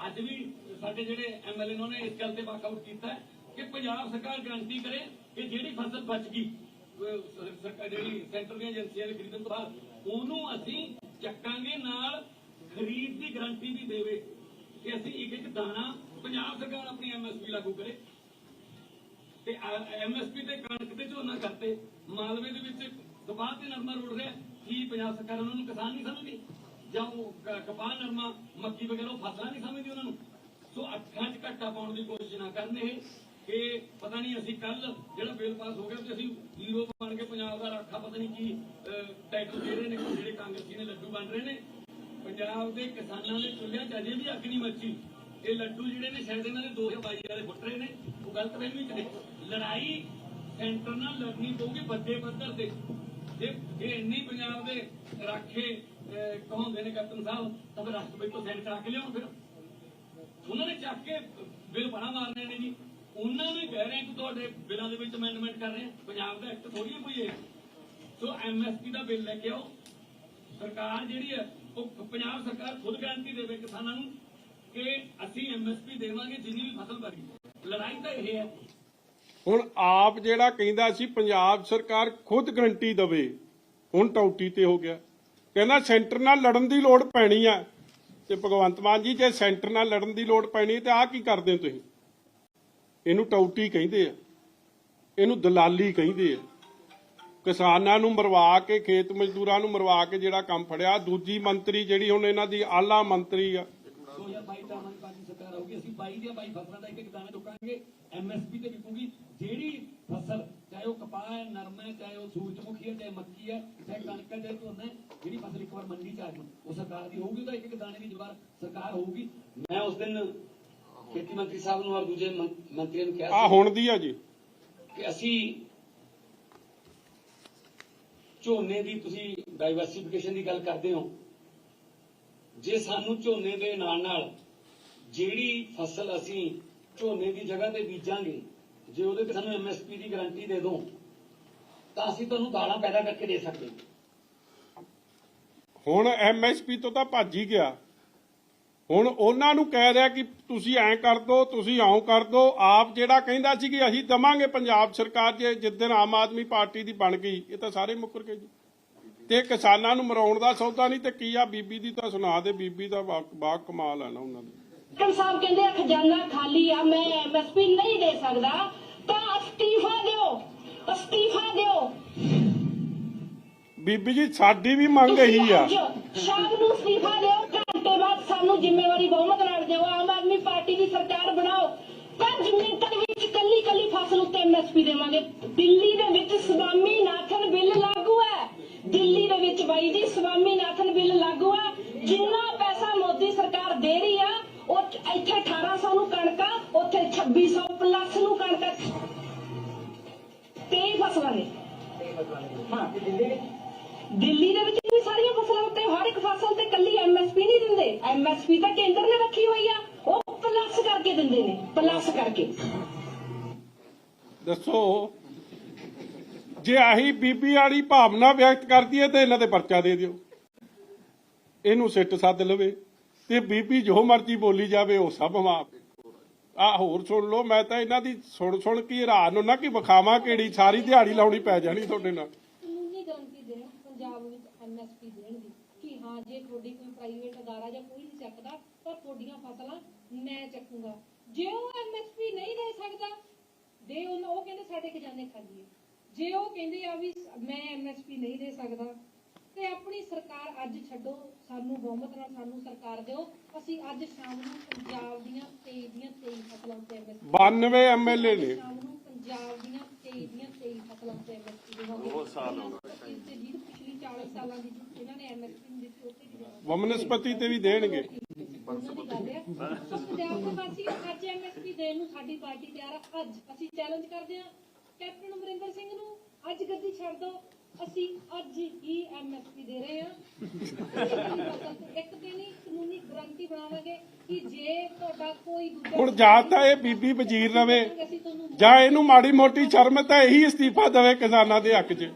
ਅੱਜ ਵੀ ਸਾਡੇ ਜਿਹੜੇ ਐਮਐਲਏ ਨੇ ਇਸ ਗੱਲ ਤੇ ਵਾਕਆਊਟ ਕੀਤਾ ਕਿ ਪੰਜਾਬ ਸਰਕਾਰ ਗਰੰਟੀ ਕਰੇ ਕਿ ਜਿਹੜੀ ਫਸਲ ਬਚ ਗਈ ਜਿਹੜੀ ਸੈਂਟਰ ਦੀਆਂ ਏਜੰਸੀਆਂ ਦੇ ਖਰੀਦਣ ਤੋਂ ਬਾਅਦ, ਉਹਨੂੰ ਅਸੀਂ ਚੱਕਾਂਗੇ ਨਾਲ ਖਰੀਦ ਦੀ ਗਰੰਟੀ ਵੀ ਦੇਵੇ ਕਿ ਅਸੀਂ ਇੱਕ ਇੱਕ ਦਾਣਾ ਪੰਜਾਬ ਸਰਕਾਰ ਆਪਣੀ ਐਮਐਸਪੀ ਲਾਗੂ ਕਰੇ। ਤੇ ਐਮਐਸਪੀ ਤੇ ਕਣਕ ਤੇ ਝੋਨਾ ਕਰਤੇ, ਮਾਲਵੇ ਦੇ ਵਿੱਚ ਦਬਾਅ ਤੇ ਨਰਮਾ ਰੋੜ ਰਿਹਾ। ਕੀ ਪੰਜਾਬ ਸਰਕਾਰ ਉਹਨਾਂ ਨੂੰ ਕਿਸਾਨ ਨਹੀਂ ਸਮਝਦੀ? ਜਾਂ ਉਹ ਕ- ਕਪਾਹ, ਨਰਮਾ, ਮੱਕੀ ਵਗੈਰਾ ਉਹ ਫਸਲਾਂ ਨਹੀਂ ਸਮਝਦੀ ਉਹਨਾਂ ਨੂੰ? ਸੋ ਅੱਖਾਂ 'ਚ ਘੱਟਾ ਪਾਉਣ ਦੀ ਕੋਸ਼ਿਸ਼ ਨਾ ਕਰਨ ਇਹ, ਕਿ ਪਤਾ ਨਹੀਂ ਅਸੀਂ ਕੱਲ ਜਿਹੜਾ ਬਿੱਲ ਪਾਸ ਹੋ ਗਿਆ ਤੇ ਅਸੀਂ ਹੀਰੋ ਬਣ ਕੇ ਪੰਜਾਬ ਦਾ ਰਾਖਾ ਪਤਾ ਨਹੀਂ ਕੀ ਟਾਈਟਲ ਦੇ ਰਹੇ ਨੇ, ਜਿਹੜੇ ਕਾਂਗਰਸੀ ਨੇ ਲੱਡੂ ਬਣ ਰਹੇ ਨੇ। ਪੰਜਾਬ ਦੇ ਕਿਸਾਨਾਂ ਦੇ ਚੁੱਲ੍ਹਿਆਂ 'ਚ ਅਜੇ ਵੀ ਅੱਗ ਨਹੀਂ ਮੱਚੀ। ਇਹ ਲੱਡੂ ਜਿਹੜੇ ਨੇ ਸ਼ਾਇਦ ਇਹਨਾਂ ਦੇ 2022 ਵਾਲੇ ਫੁੱਟ ਰਹੇ ਨੇ। ਉਹ ਗਲਤ ਪਹਿਲੂ ਚ ਨੇ ਲੜਾਈ ਸੈਂਟਰ ਨਾਲ ਲੜਨੀ ਪਊਗੀ ਵੱਡੇ ਪੱਧਰ ਤੇ। ਜੇ ਜੇ ਇੰਨੀ ਪੰਜਾਬ ਦੇ ਰਾਖੇ ਅਹ, ਕਹਾਉਂਦੇ ਨੇ ਕੈਪਟਨ ਸਾਹਿਬ ਤਾਂ ਫਿਰ ਰਾਸ਼ਟਰਪਤੀ ਤੋਂ ਸੈਂਟਰ ਆ ਕੇ ਲਿਆਉਣ ਫਿਰ। ਉਹਨਾਂ ਨੇ ਚੱਕ ਕੇ ਬਿੱਲ ਬਣਾ ਮਾਰਨੇ ਨੇ ਜੀ। ਉਹਨਾਂ ਨੇ ਕਹਿ ਰਹੇ ਕਿ ਤੁਹਾਡੇ ਬਿੱਲਾਂ ਦੇ ਵਿੱਚ ਅਮੈਂਡਮੈਂਟ ਕਰ ਰਹੇ ਪੰਜਾਬ ਦਾ ਐਕਟ ਥੋੜੀ ਕੋਈ ਹੈ ਸੋ ਐਮਐਸਪੀ ਦਾ ਬਿੱਲ ਲੈ ਕੇ ਆਓ। ਸਰਕਾਰ ਜਿਹੜੀ ਹੈ ਉਹ ਪੰਜਾਬ ਸਰਕਾਰ ਖੁਦ ਗਾਰੰਟੀ ਦੇਵੇ ਕਿਸਾਨਾਂ ਨੂੰ ਕਿ ਅਸੀਂ ਐਮਐਸਪੀ ਦੇਵਾਂਗੇ ਜਿੰਨੀ ਵੀ ਫਸਲ ਬਣੀ ਲੜਾਈ ਤਾਂ ਇਹ ਹੈ। ਹੁਣ ਆਪ ਜਿਹੜਾ ਕਹਿੰਦਾ ਸੀ ਪੰਜਾਬ ਸਰਕਾਰ ਖੁਦ ਗਰੰਟੀ ਦਵੇ, ਹੁਣ ਟੌਟੀ ਤੇ ਹੋ ਗਿਆ। ਕਹਿੰਦਾ ਸੈਂਟਰ ਨਾਲ ਲੜਨ ਦੀ ਲੋੜ ਪੈਣੀ ਆ। ਤੇ ਭਗਵੰਤ ਮਾਨ ਜੀ ਜੇ ਸੈਂਟਰ ਨਾਲ ਲੜਨ ਦੀ ਲੋੜ ਪੈਣੀ ਤੇ ਆਹ ਕੀ ਕਰਦੇ ਹੋ ਤੁਸੀਂ? ਇਹਨੂੰ ਟੌਟੀ ਕਹਿੰਦੇ ਆ। ਇਹਨੂੰ ਦਲਾਲੀ ਕਹਿੰਦੇ ਆ। ਕਿਸਾਨਾਂ ਨੂੰ ਮਰਵਾ ਕੇ, ਖੇਤ ਮਜ਼ਦੂਰਾਂ ਨੂੰ ਮਰਵਾ ਕੇ ਜਿਹੜਾ ਕੰਮ ਫੜਿਆ, ਦੂਜੀ ਮੰਤਰੀ ਜਿਹੜੀ ਹੁਣ ਇਹਨਾਂ ਦੀ ਆਲਾ ਮੰਤਰੀ ਆ। 2022 ਤਾਂ ਆਮ ਪਾਰਟੀ ਸਰਕਾਰ ਆਊਗੀ, ਅਸੀਂ 22 ਦੀਆਂ 22 ਫਸਲਾਂ ਦਾ ਇੱਕ ਇੱਕ ਦਾਣਾ ਚੁੱਕਾਂਗੇ ਐਮਐਸਪੀ ਤੇ ਵਿਕੂਗੀ ਜਿਹੜੀ ਫਸਲ ਚਾਹੇ ਉਹ ਕਪਾਹ ਹੈ ਨਰਮਾ ਹੈ ਚਾਹੇ ਉਹ ਸੂਰਜਮੁਖੀ ਹੈ ਚਾਹੇ ਮੱਕੀ ਹੈ ਚਾਹੇ ਕਣਕ ਹੈ ਚਾਹੇ ਝੋਨਾ ਜਿਹੜੀ ਫਸਲ ਇੱਕ ਵਾਰ ਮੰਡੀ ਚ ਆ ਗਈ ਉਹ ਸਰਕਾਰ ਦੀ ਹੋਊਗੀ ਤਾਂ ਇੱਕ ਇੱਕ ਦਾਣੇ ਦੀ ਦੁਬਾਰਾ ਸਰਕਾਰ ਹੋਊਗੀ। ਮੈਂ ਉਸ ਦਿਨ ਖੇਤੀ ਮੰਤਰੀ ਸਾਹਿਬ ਨੂੰ ਔਰ ਦੂਜੇ ਮੰਤਰੀਆਂ ਨੂੰ ਆ ਕਿਹਾ ਹੁਣ ਦੀ ਆ ਜੀ। ਕਿ ਅਸੀਂ ਝੋਨੇ ਦੀ ਤੁਸੀਂ ਡਾਈਵਰਸਿਫਿਕੇਸ਼ਨ ਦੀ ਗੱਲ ਕਰਦੇ ਹੋ। ਜੇ ਸਾਨੂੰ ਝੋਨੇ ਦੇ ਨਾਲ ਨਾਲ ਜਿਹੜੀ ਫਸਲ ਅਸੀਂ ਝੋਨੇ ਦੀ ਜਗ੍ਹਾ ਤੇ ਬੀਜਾਂਗੇ ਜੇ ਉਹਦੇ ਤੇ ਸਾਨੂੰ ਐਮਐਸਪੀ ਦੀ ਗਾਰੰਟੀ ਦੇ ਦੋ ਤਾਂ ਅਸੀਂ ਤੁਹਾਨੂੰ ਦਾਲਾਂ ਪੈਦਾ ਕਰਕੇ ਦੇ ਸਕਦੇ। ਹਾਂ ਹੁਣ ਐਮਐਸਪੀ ਤੋਂ ਤਾਂ ਭੱਜ ਹੀ ਗਿਆ। ਹੁਣ ਉਹਨਾਂ ਨੂੰ ਕਹਿ ਰਿਹਾ ਕਿ ਤੁਸੀਂ ਐਂ ਕਰ ਦੋ ਤੁਸੀਂ ਆਉਂ ਕਰ ਦੋ। ਆਪ ਜਿਹੜਾ ਕਹਿੰਦਾ ਸੀ ਕਿ ਅਸੀਂ ਦਵਾਂਗੇ ਪੰਜਾਬ ਸਰਕਾਰ ਜੇ ਜਿੱਦਣ ਆਮ ਆਦਮੀ ਪਾਰਟੀ ਦੀ ਬਣ ਗਈ ਇਹ ਤਾਂ ਸਾਰੇ ਮੁੱਕਰ ਗਏ ਜੀ। ਤੇ ਕਿਸਾਨਾਂ ਨੂੰ ਮਰਾਉਣ ਦਾ ਸੌਦਾ ਨਹੀਂ ਤੇ ਕੀ ਆ ਬੀਬੀ ਦੀ ਤਾਂ ਸੁਣਾ ਦੇ ਬੀਬੀ ਦਾ ਬਾ ਕਮਾਲ ਹੈ ਨਾ ਉਹਨਾਂ ਦੀ। ਸਾਹਿਬ ਕਹਿੰਦੇ ਆ ਖਜ਼ਾਨਾ ਖਾਲੀ ਆ ਮੈਂ ਐਮਐਸਪੀ ਨਹੀਂ ਦੇ ਸਕਦਾ। ਤਾਂ ਅਸਤੀਫਾ ਦਿਓ ਅਸਤੀਫਾ ਦਿਓ। ਬੀਬੀ ਜੀ ਸਾਡੀ ਵੀ ਮੰਗ ਇਹੀ ਆ। ਸ਼ਾਮ ਨੂੰ ਅਸਤੀਫਾ ਦਿਓ ਘੰਟੇ ਬਾਅਦ ਸਾਨੂੰ ਜ਼ਿੰਮੇਵਾਰੀ ਬਹੁਮਤ ਨਾਲ ਦਿਓ। ਆਮ ਆਦਮੀ ਪਾਰਟੀ ਦੀ ਸਰਕਾਰ ਬਣਾਓ। 5 ਮਿੰਟਾਂ ਵਿੱਚ ਕੱਲੀ ਕੱਲੀ ਫਸਲ ਉੱਤੇ ਐਮਐਸਪੀ ਦੇਵਾਂਗੇ। ਦਿੱਲੀ ਦੇ ਵਿੱਚ ਸਵਾਮੀ ਨਾਥਨ ਬਿੱਲ ਲਾਗੂ ਹੈ। ਦਿੱਲੀ ਦੇ ਵਿੱਚ ਬਾਈ ਜੀ ਸਵਾਮੀ ਦੱਸੋ। ਜੇ ਆਹੀ ਬੀਬੀ ਵਾਲੀ ਭਾਵਨਾ ਵਿਅਕਤ ਕਰਦੀ ਹੈ ਤੇ ਇਹਨਾਂ ਤੇ ਪਰਚਾ ਦੇ ਦਿਓ। ਇਹਨੂੰ ਸਿੱਟ ਸੱਦ ਲਵੇ ਤੇ ਬੀਬੀ ਜੋ ਮਰਜ਼ੀ ਬੋਲੀ ਜਾਵੇ, ਉਹ ਸਭ ਮਾਫ। ਆ ਹੋਰ ਸੁਣ ਲਓ, ਮੈਂ ਤਾਂ ਇਹਨਾਂ ਦੀ ਸੁਣ ਸੁਣ ਕੇ ਹੈਰਾਨ ਹੁੰਦਾ ਕਿ ਵਿਖਾਵਾਂ ਕਿਹੜੀ, ਸਾਰੀ ਦਿਹਾੜੀ ਲਾਉਣੀ ਪੈ ਜਾਣੀ ਤੁਹਾਡੇ ਨਾਲ। ਕਾਨੂੰਨੀ ਗਾਰੰਟੀ ਦੇਣ, ਪੰਜਾਬ ਵਿੱਚ ਐਮਐਸਪੀ ਦੇਣ ਕਿ ਹਾਂ, ਜੇ ਤੁਹਾਡੀ ਕੋਈ ਪ੍ਰਾਈਵੇਟ ਅਦਾਰਾ ਜਾਂ ਕੋਈ ਨਹੀਂ ਚੱਕਦਾ, ਤਾਂ ਤੁਹਾਡੀਆਂ ਫਸਲਾਂ ਮੈਂ ਚੱਕੂਗਾ। ਜੇ ਉਹ ਐਮਐਸਪੀ ਨਹੀਂ ਦੇ ਸਕਦਾ ਦੇ ਉਹਨਾਂ ਉਹ ਕਹਿੰਦੇ ਸਾਡੇ ਖਜ਼ਾਨੇ ਖਾਲੀ ਹੈ। ਜੇ ਉਹ ਕਹਿੰਦੇ ਆ ਵੀ ਮੈਂ ਐਮਐਸਪੀ ਨਹੀਂ ਦੇ ਸਕਦਾ ਤੇ ਆਪਣੀ ਸਰਕਾਰ ਅੱਜ ਛੱਡੋ ਸਾਨੂੰ ਬਹੁਮਤ ਨਾਲ ਸਾਨੂੰ ਸਰਕਾਰ ਦਿਓ। ਅਸੀਂ ਅੱਜ ਸ਼ਾਮ ਨੂੰ ਪੰਜਾਬ ਦੀਆਂ 23 ਦੀਆਂ 23 ਫਸਲਾਂ ਤੇ ਐਮਐਸਪੀ 92 ਐਮਐਲਏ ਨੇ। ਸ਼ਾਮ ਨੂੰ ਪੰਜਾਬ ਦੀਆਂ 23 ਦੀਆਂ 23 ਫਸਲਾਂ ਤੇ ਐਮਐਸਪੀ ਦੇਵਾਂਗੇ ਬਹੁਤ ਸਾਲ ਹੋ ਗਏ। ਪਿਛਲੀ 40 ਸਾਲਾਂ ਦੀ ਇਹਨਾਂ ਨੇ ਐਮਐਸਪੀ ਨਹੀਂ ਦਿੱਤੀ ਉੱਤੇ ਵੀ ਦੇਵਾਂਗੇ ਵਮਨਸਪਤੀ ਤੇ ਵੀ ਦੇਣਗੇ। ਪੰਜਾਬ ਪ੍ਰਵਾਸੀ ਅੱਜ ਐਮਐਸਪੀ ਦੇਣ ਨੂੰ ਸਾਡੀ ਪਾਰਟੀ ਤਿਆਰ ਆ। ਅੱਜ ਅਸੀਂ ਚੈਲੰਜ ਕਰਦੇ ਹਾਂ ਕੈਪਟਨ ਅਮਰਿੰਦਰ ਸਿੰਘ ਨੂੰ। ਅੱਜ ਗੱਦੀ ਛੱਡ ਦਿਓ ਅਸੀਂ ਅੱਜ ਹੀ ਐਮਐਸਪੀ ਦੇ ਰਹੇ ਹਾਂ। ਇੱਕ ਤੇ ਨਹੀਂ ਕਾਨੂੰਨੀ ਗਾਰੰਟੀ ਬਣਾਵਾਂਗੇ ਕਿ ਜੇ ਤੁਹਾਡਾ ਕੋਈ ਦੂਜਾ ਹੁਣ ਜਾਂ ਤਾਂ ਇਹ ਬੀਬੀ ਵਜ਼ੀਰ ਰਵੇ ਜਾਂ ਇਹਨੂੰ ਮਾੜੀ ਮੋਟੀ ਸ਼ਰਮ ਤਾਂ ਇਹੀ ਅਸਤੀਫਾ ਦੇਵੇ ਕਿਸਾਨਾਂ ਦੇ ਹੱਕ 'ਚ।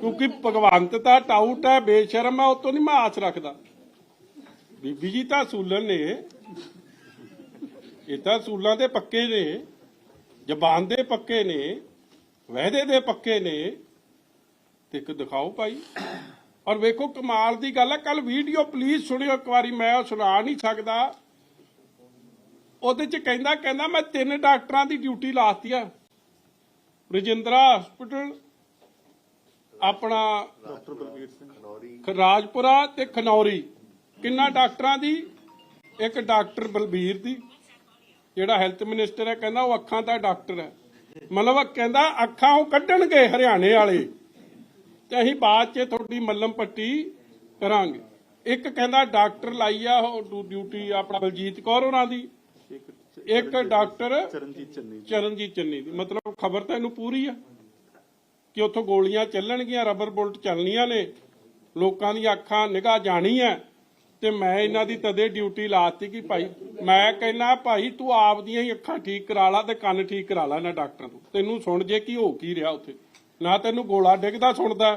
ਕਿਉਂਕਿ ਭਗਵੰਤ ਤਾਂ ਟਾਊਟ ਹੈ ਬੇਸ਼ਰਮ ਹੈ ਉਹ ਤੋਂ ਨਹੀਂ ਮੈਂ ਆਸ ਰੱਖਦਾ। ਬੀਬੀ ਜੀ ਤਾਂ ਸੂਲਨ ਨੇ। ਇਹ ਤਾਂ ਸੂਲਾਂ ਦੇ ਪੱਕੇ ਨੇ ਜ਼ਬਾਨ ਦੇ ਪੱਕੇ ਨੇ ਵਾਅਦੇ ਦੇ ਪੱਕੇ ਨੇ। ਤੇ ਇੱਕ ਦਿਖਾਓ ਭਾਈ। ਔਰ ਵੇਖੋ ਕਮਾਲ ਦੀ ਗੱਲ ਹੈ ਕੱਲ ਵੀਡੀਓ ਪਲੀਜ਼ ਸੁਣਿਓ ਇੱਕ ਵਾਰੀ ਮੈਂ ਉਹ ਸੁਣਾ ਨਹੀਂ ਸਕਦਾ। ਉਹਦੇ ਚ ਕਹਿੰਦਾ ਕਹਿੰਦਾ ਮੈਂ ਤਿੰਨ ਡਾਕਟਰਾਂ ਦੀ ਡਿਊਟੀ ਲਾਤੀ ਆ। ਰਜਿੰਦਰਾ ਹਸਪੀਟਲ ਆਪਣਾ ਡਾਕਟਰ ਬਲਬੀਰ ਸਿੰਘ ਰਾਜਪੁਰਾ ਤੇ ਖਨੌਰੀ। ਕਿੰਨਾ ਡਾਕਟਰਾਂ ਦੀ? ਇੱਕ ਡਾਕਟਰ ਬਲਬੀਰ ਦੀ ਜਿਹੜਾ ਹੈਲਥ ਮਿਨਿਸਟਰ ਹੈ ਕਹਿੰਦਾ ਉਹ ਅੱਖਾਂ ਦਾ ਡਾਕਟਰ ਹੈ। ਮਤਲਬ ਉਹ ਕਹਿੰਦਾ ਅੱਖਾਂ ਉਹ ਕੱਢਣਗੇ ਹਰਿਆਣੇ ਵਾਲੇ। ਤੇ ਅਸੀਂ ਬਾਅਦ 'ਚ ਤੁਹਾਡੀ ਮੱਲਮ ਪੱਟੀ ਕਰਾਂਗੇ। ਇੱਕ ਕਹਿੰਦਾ ਡਾਕਟਰ ਲਾਈ ਆ ਉਹ ਡਿਊ- ਡਿਊਟੀ ਆਪਣਾ ਬਲਜੀਤ ਕੌਰ ਉਹਨਾਂ ਦੀ। ਇੱਕ ਡਾਕਟਰ ਚਰਨਜੀਤ ਚੰਨੀ ਚਰਨਜੀਤ ਚੰਨੀ ਦੀ। ਮਤਲਬ ਖਬਰ ਤਾਂ ਇਹਨੂੰ ਪੂਰੀ ਆ ਕਿ ਉੱਥੋਂ ਗੋਲੀਆਂ ਚੱਲਣਗੀਆਂ ਰਬਰ ਬੁਲਟ ਚੱਲਣੀਆਂ ਨੇ। ਲੋਕਾਂ ਦੀਆਂ ਅੱਖਾਂ ਨਿਗਾਹ ਜਾਣੀ ਹੈ। ਤੇ ਮੈਂ ਇਹਨਾਂ ਦੀ ਤਦੇ ਡਿਊਟੀ ਲਾਤੀ ਕਿ ਭਾਈ ਮੈਂ ਕਹਿੰਦਾ ਭਾਈ ਤੂੰ ਆਪਦੀਆਂ ਹੀ ਅੱਖਾਂ ਠੀਕ ਕਰਾ ਲਾ ਤੇ ਕੰਨ ਠੀਕ ਕਰਾ ਲਾ ਇਹਨਾਂ ਡਾਕਟਰਾਂ ਤੋਂ। ਤੈਨੂੰ ਸੁਣ ਜੇ ਕੀ ਹੋ ਕੀ ਰਿਹਾ ਉੱਥੇ। ਨਾ ਤੈਨੂੰ ਗੋਲਾ ਡਿੱਗਦਾ ਸੁਣਦਾ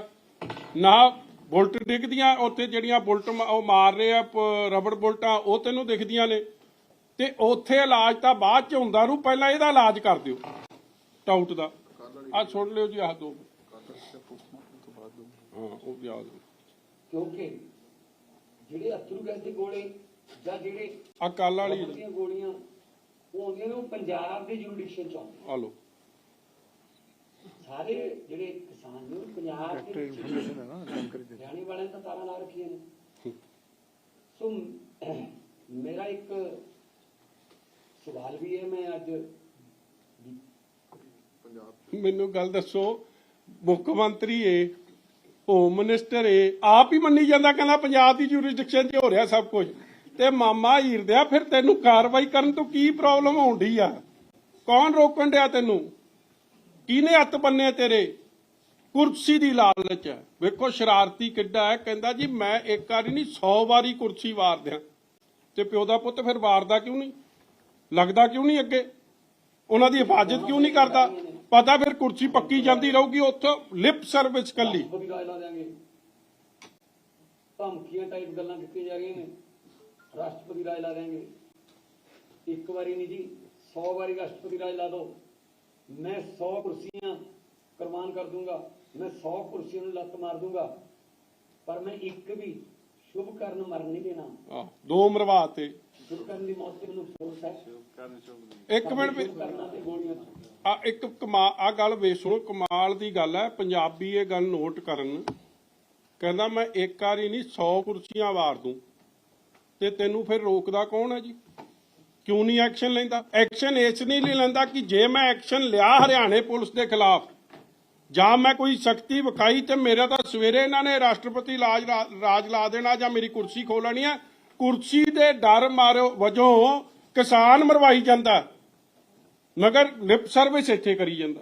ਨਾ ਬੁਲਟ ਡਿੱਗਦੀਆਂ ਉੱਥੇ ਜਿਹੜੀਆਂ ਬੁਲਟ ਉਹ ਮਾਰ ਰਹੇ ਆ ਰਬੜ ਬੁਲਟਾਂ ਉਹ ਤੈਨੂੰ ਦਿਖਦੀਆਂ ਨੇ। ਤੇ ਉੱਥੇ ਇਲਾਜ ਤਾਂ ਬਾਅਦ ਚ ਹੁੰਦਾ ਰੂ ਪਹਿਲਾਂ ਇਹਦਾ ਇਲਾਜ ਕਰ ਦਿਓ। ਟਾਊਟ ਦਾ। ਆ ਸੁਣ ਲਿਓ ਜੀ ਆਹ ਦੋ। ਹਾਂ ਉਹ ਯਾਦ ਕਿਉਂਕਿ ਜਿਹੜੇ ਅਥਰੂ ਗੈਸ ਦੇ ਗੋਲੇ ਜਾਂ ਜਿਹੜੇ ਆ ਕੱਲ ਵਾਲੀ। ਦੀਆਂ ਗੋਲੀਆਂ ਉਹ ਆਉਂਦੀਆਂ ਨੇ ਉਹ ਪੰਜਾਬ ਦੇ ਜੁਡੀਸ਼ੀਅਲ ਚ। ਆਉਂਦੀਆਂ ਆ ਲੋ ਸਾਰੇ ਜਿਹੜੇ ਕਿਸਾਨ ਨੇ ਉਹ ਪੰਜਾਬ ਦੇ ਹਰਿਆਣੇ ਵਾਲਿਆਂ ਨੇ ਤਾਂ ਤਾਰਾਂ ਲਾ ਰੱਖੀਆਂ ਨੇ। ਸੋ ਮੇਰਾ ਇੱਕ ਸਵਾਲ ਵੀ ਹੈ ਮੈਂ ਅੱਜ ਮੈਨੂੰ ਗੱਲ ਦੱਸੋ ਮੁੱਖ ਮੰਤਰੀ ਏ ਹੋਮ ਮਿਨਿਸਟਰ ਏ। ਆਪ ਹੀ ਮੰਨੀ ਜਾਂਦਾ, ਕਹਿੰਦਾ ਪੰਜਾਬ ਦੀ ਜੁਰਿਸਡਿਕਸ਼ਨ 'ਚ ਹੋ ਰਿਹਾ ਸਭ ਕੁਝ। ਤੇ ਮਾਮਾ ਹੀਰਦਿਆ ਫਿਰ ਤੈਨੂੰ ਕਾਰਵਾਈ ਕਰਨ ਤੋਂ ਕੀ ਪ੍ਰੋਬਲਮ ਹੋਣਦੀ ਆ? ਕੌਣ ਰੋਕਣ ਡਿਆ ਤੈਨੂੰ? ਕਿਹਨੇ ਹੱਥ ਬੰਨੇ ਤੇਰੇ? ਕੁਰਸੀ ਦੀ ਲਾਲਚ। ਹੈ ਵੇਖੋ, ਸ਼ਰਾਰਤੀ ਕਿੱਡਾ ਹੈ। ਕਹਿੰਦਾ ਜੀ, ਮੈਂ ਇੱਕ ਵਾਰੀ ਨਹੀਂ 100 ਵਾਰੀ ਕੁਰਸੀ ਵਾਰ ਦਿਆਂ। ਤੇ ਪਿਓ ਦਾ ਪੁੱਤ ਫਿਰ ਵਾਰਦਾ ਕਿਉਂ ਨਹੀਂ? ਲੱਗਦਾ ਕਿਉਂ ਨਹੀਂ ਅੱਗੇ? ਉਹਨਾਂ ਦੀ ਹਿਫਾਜ਼ਤ ਕਿਉਂ ਨਹੀਂ ਕਰਦਾ? ਪਤਾ ਫਿਰ ਕੁਰਸੀ ਪੱਕੀ ਜਾਂਦੀ ਰਹੂਗੀ ਉੱਥੋਂ ਲਿਪ ਸਰਵਿਸ ਕੱਲੀ। ਰਾਸ਼ਟਰਪਤੀ ਰਾਜ ਲਾ ਦਿਆਂਗੇ। ਧਮਕੀਆਂ ਟਾਈਪ ਗੱਲਾਂ ਕੀਤੀਆਂ ਜਾ ਰਹੀਆਂ ਨੇ। ਰਾਸ਼ਟਰਪਤੀ ਰਾਜ ਲਾ ਦਿਆਂਗੇ। ਇੱਕ ਵਾਰੀ ਨਹੀਂ ਜੀ 100 ਵਾਰੀ ਰਾਸ਼ਟਰਪਤੀ ਰਾਜ ਲਾ ਦਿਓ। ਮੈਂ 100 ਕੁਰਸੀਆਂ ਕੁਰਬਾਨ ਕਰ ਦੂੰਗਾ। ਮੈਂ 100 ਕੁਰਸੀਆਂ ਨੂੰ ਲੱਤ ਮਾਰ ਦੂੰਗਾ। ਪਰ ਮੈਂ ਇੱਕ ਵੀ ਸ਼ੁਭ ਕਰਨ ਮਰਨ ਨਹੀਂ ਦੇਣਾ। ਆਹ, ਦੋ ਮਰਵਾ ਤੇ। ਸ਼ੁਭ ਦੀ ਮੌਤ ਤੇ ਮੈਨੂੰ ਅਫਸੋਸ ਹੈ ਇੱਕ ਮਿੰਟ ਵੀ- ਸ਼ੁਭ ਤੇ ਗੋਲੀਆਂ ਆ ਇੱਕ ਕਮਾ ਆ ਗੱਲ ਵੇ ਸੁਣੋ, ਕਮਾਲ ਦੀ ਗੱਲ ਹੈ, ਪੰਜਾਬੀ ਇਹ ਗੱਲ ਨੋਟ ਕਰਨ। ਕਹਿੰਦਾ ਮੈਂ ਇੱਕ ਵਾਰੀ ਨਹੀਂ 100 ਕੁਰਸੀਆਂ ਵਾਰ ਦੂੰ। ਤੇ ਤੈਨੂੰ ਫਿਰ ਰੋਕਦਾ ਕੌਣ ਹੈ ਜੀ? ਕਿਉਂ ਨਹੀਂ ਐਕਸ਼ਨ ਲੈਂਦਾ? ਐਕਸ਼ਨ ਇਸ ਨਹੀਂ ਲਈ ਲੈਂਦਾ ਕਿ ਜੇ ਮੈਂ ਐਕਸ਼ਨ ਲਿਆ ਹਰਿਆਣੇ ਪੁਲਿਸ ਦੇ ਖਿਲਾਫ, ਜਾਂ ਮੈਂ ਕੋਈ ਸਖਤੀ ਵਿਖਾਈ ਤੇ ਮੇਰਾ ਤਾਂ ਸਵੇਰੇ ਇਹਨਾਂ ਨੇ ਰਾਸ਼ਟਰਪਤੀ ਰਾਜ ਰਾਜ ਲਾ ਦੇਣਾ ਜਾਂ ਮੇਰੀ ਕੁਰਸੀ ਖੋਹ ਹੈ ਕੁਰਸੀ ਦੇ ਡਰ ਮਾਰਿਓ, ਵਜੋਂ ਕਿਸਾਨ ਮਰਵਾਈ ਜਾਂਦਾ। ਮਗਰ ਲਿਪ ਸਰਵਿਸ ਇੱਥੇ ਕਰੀ ਜਾਂਦਾ।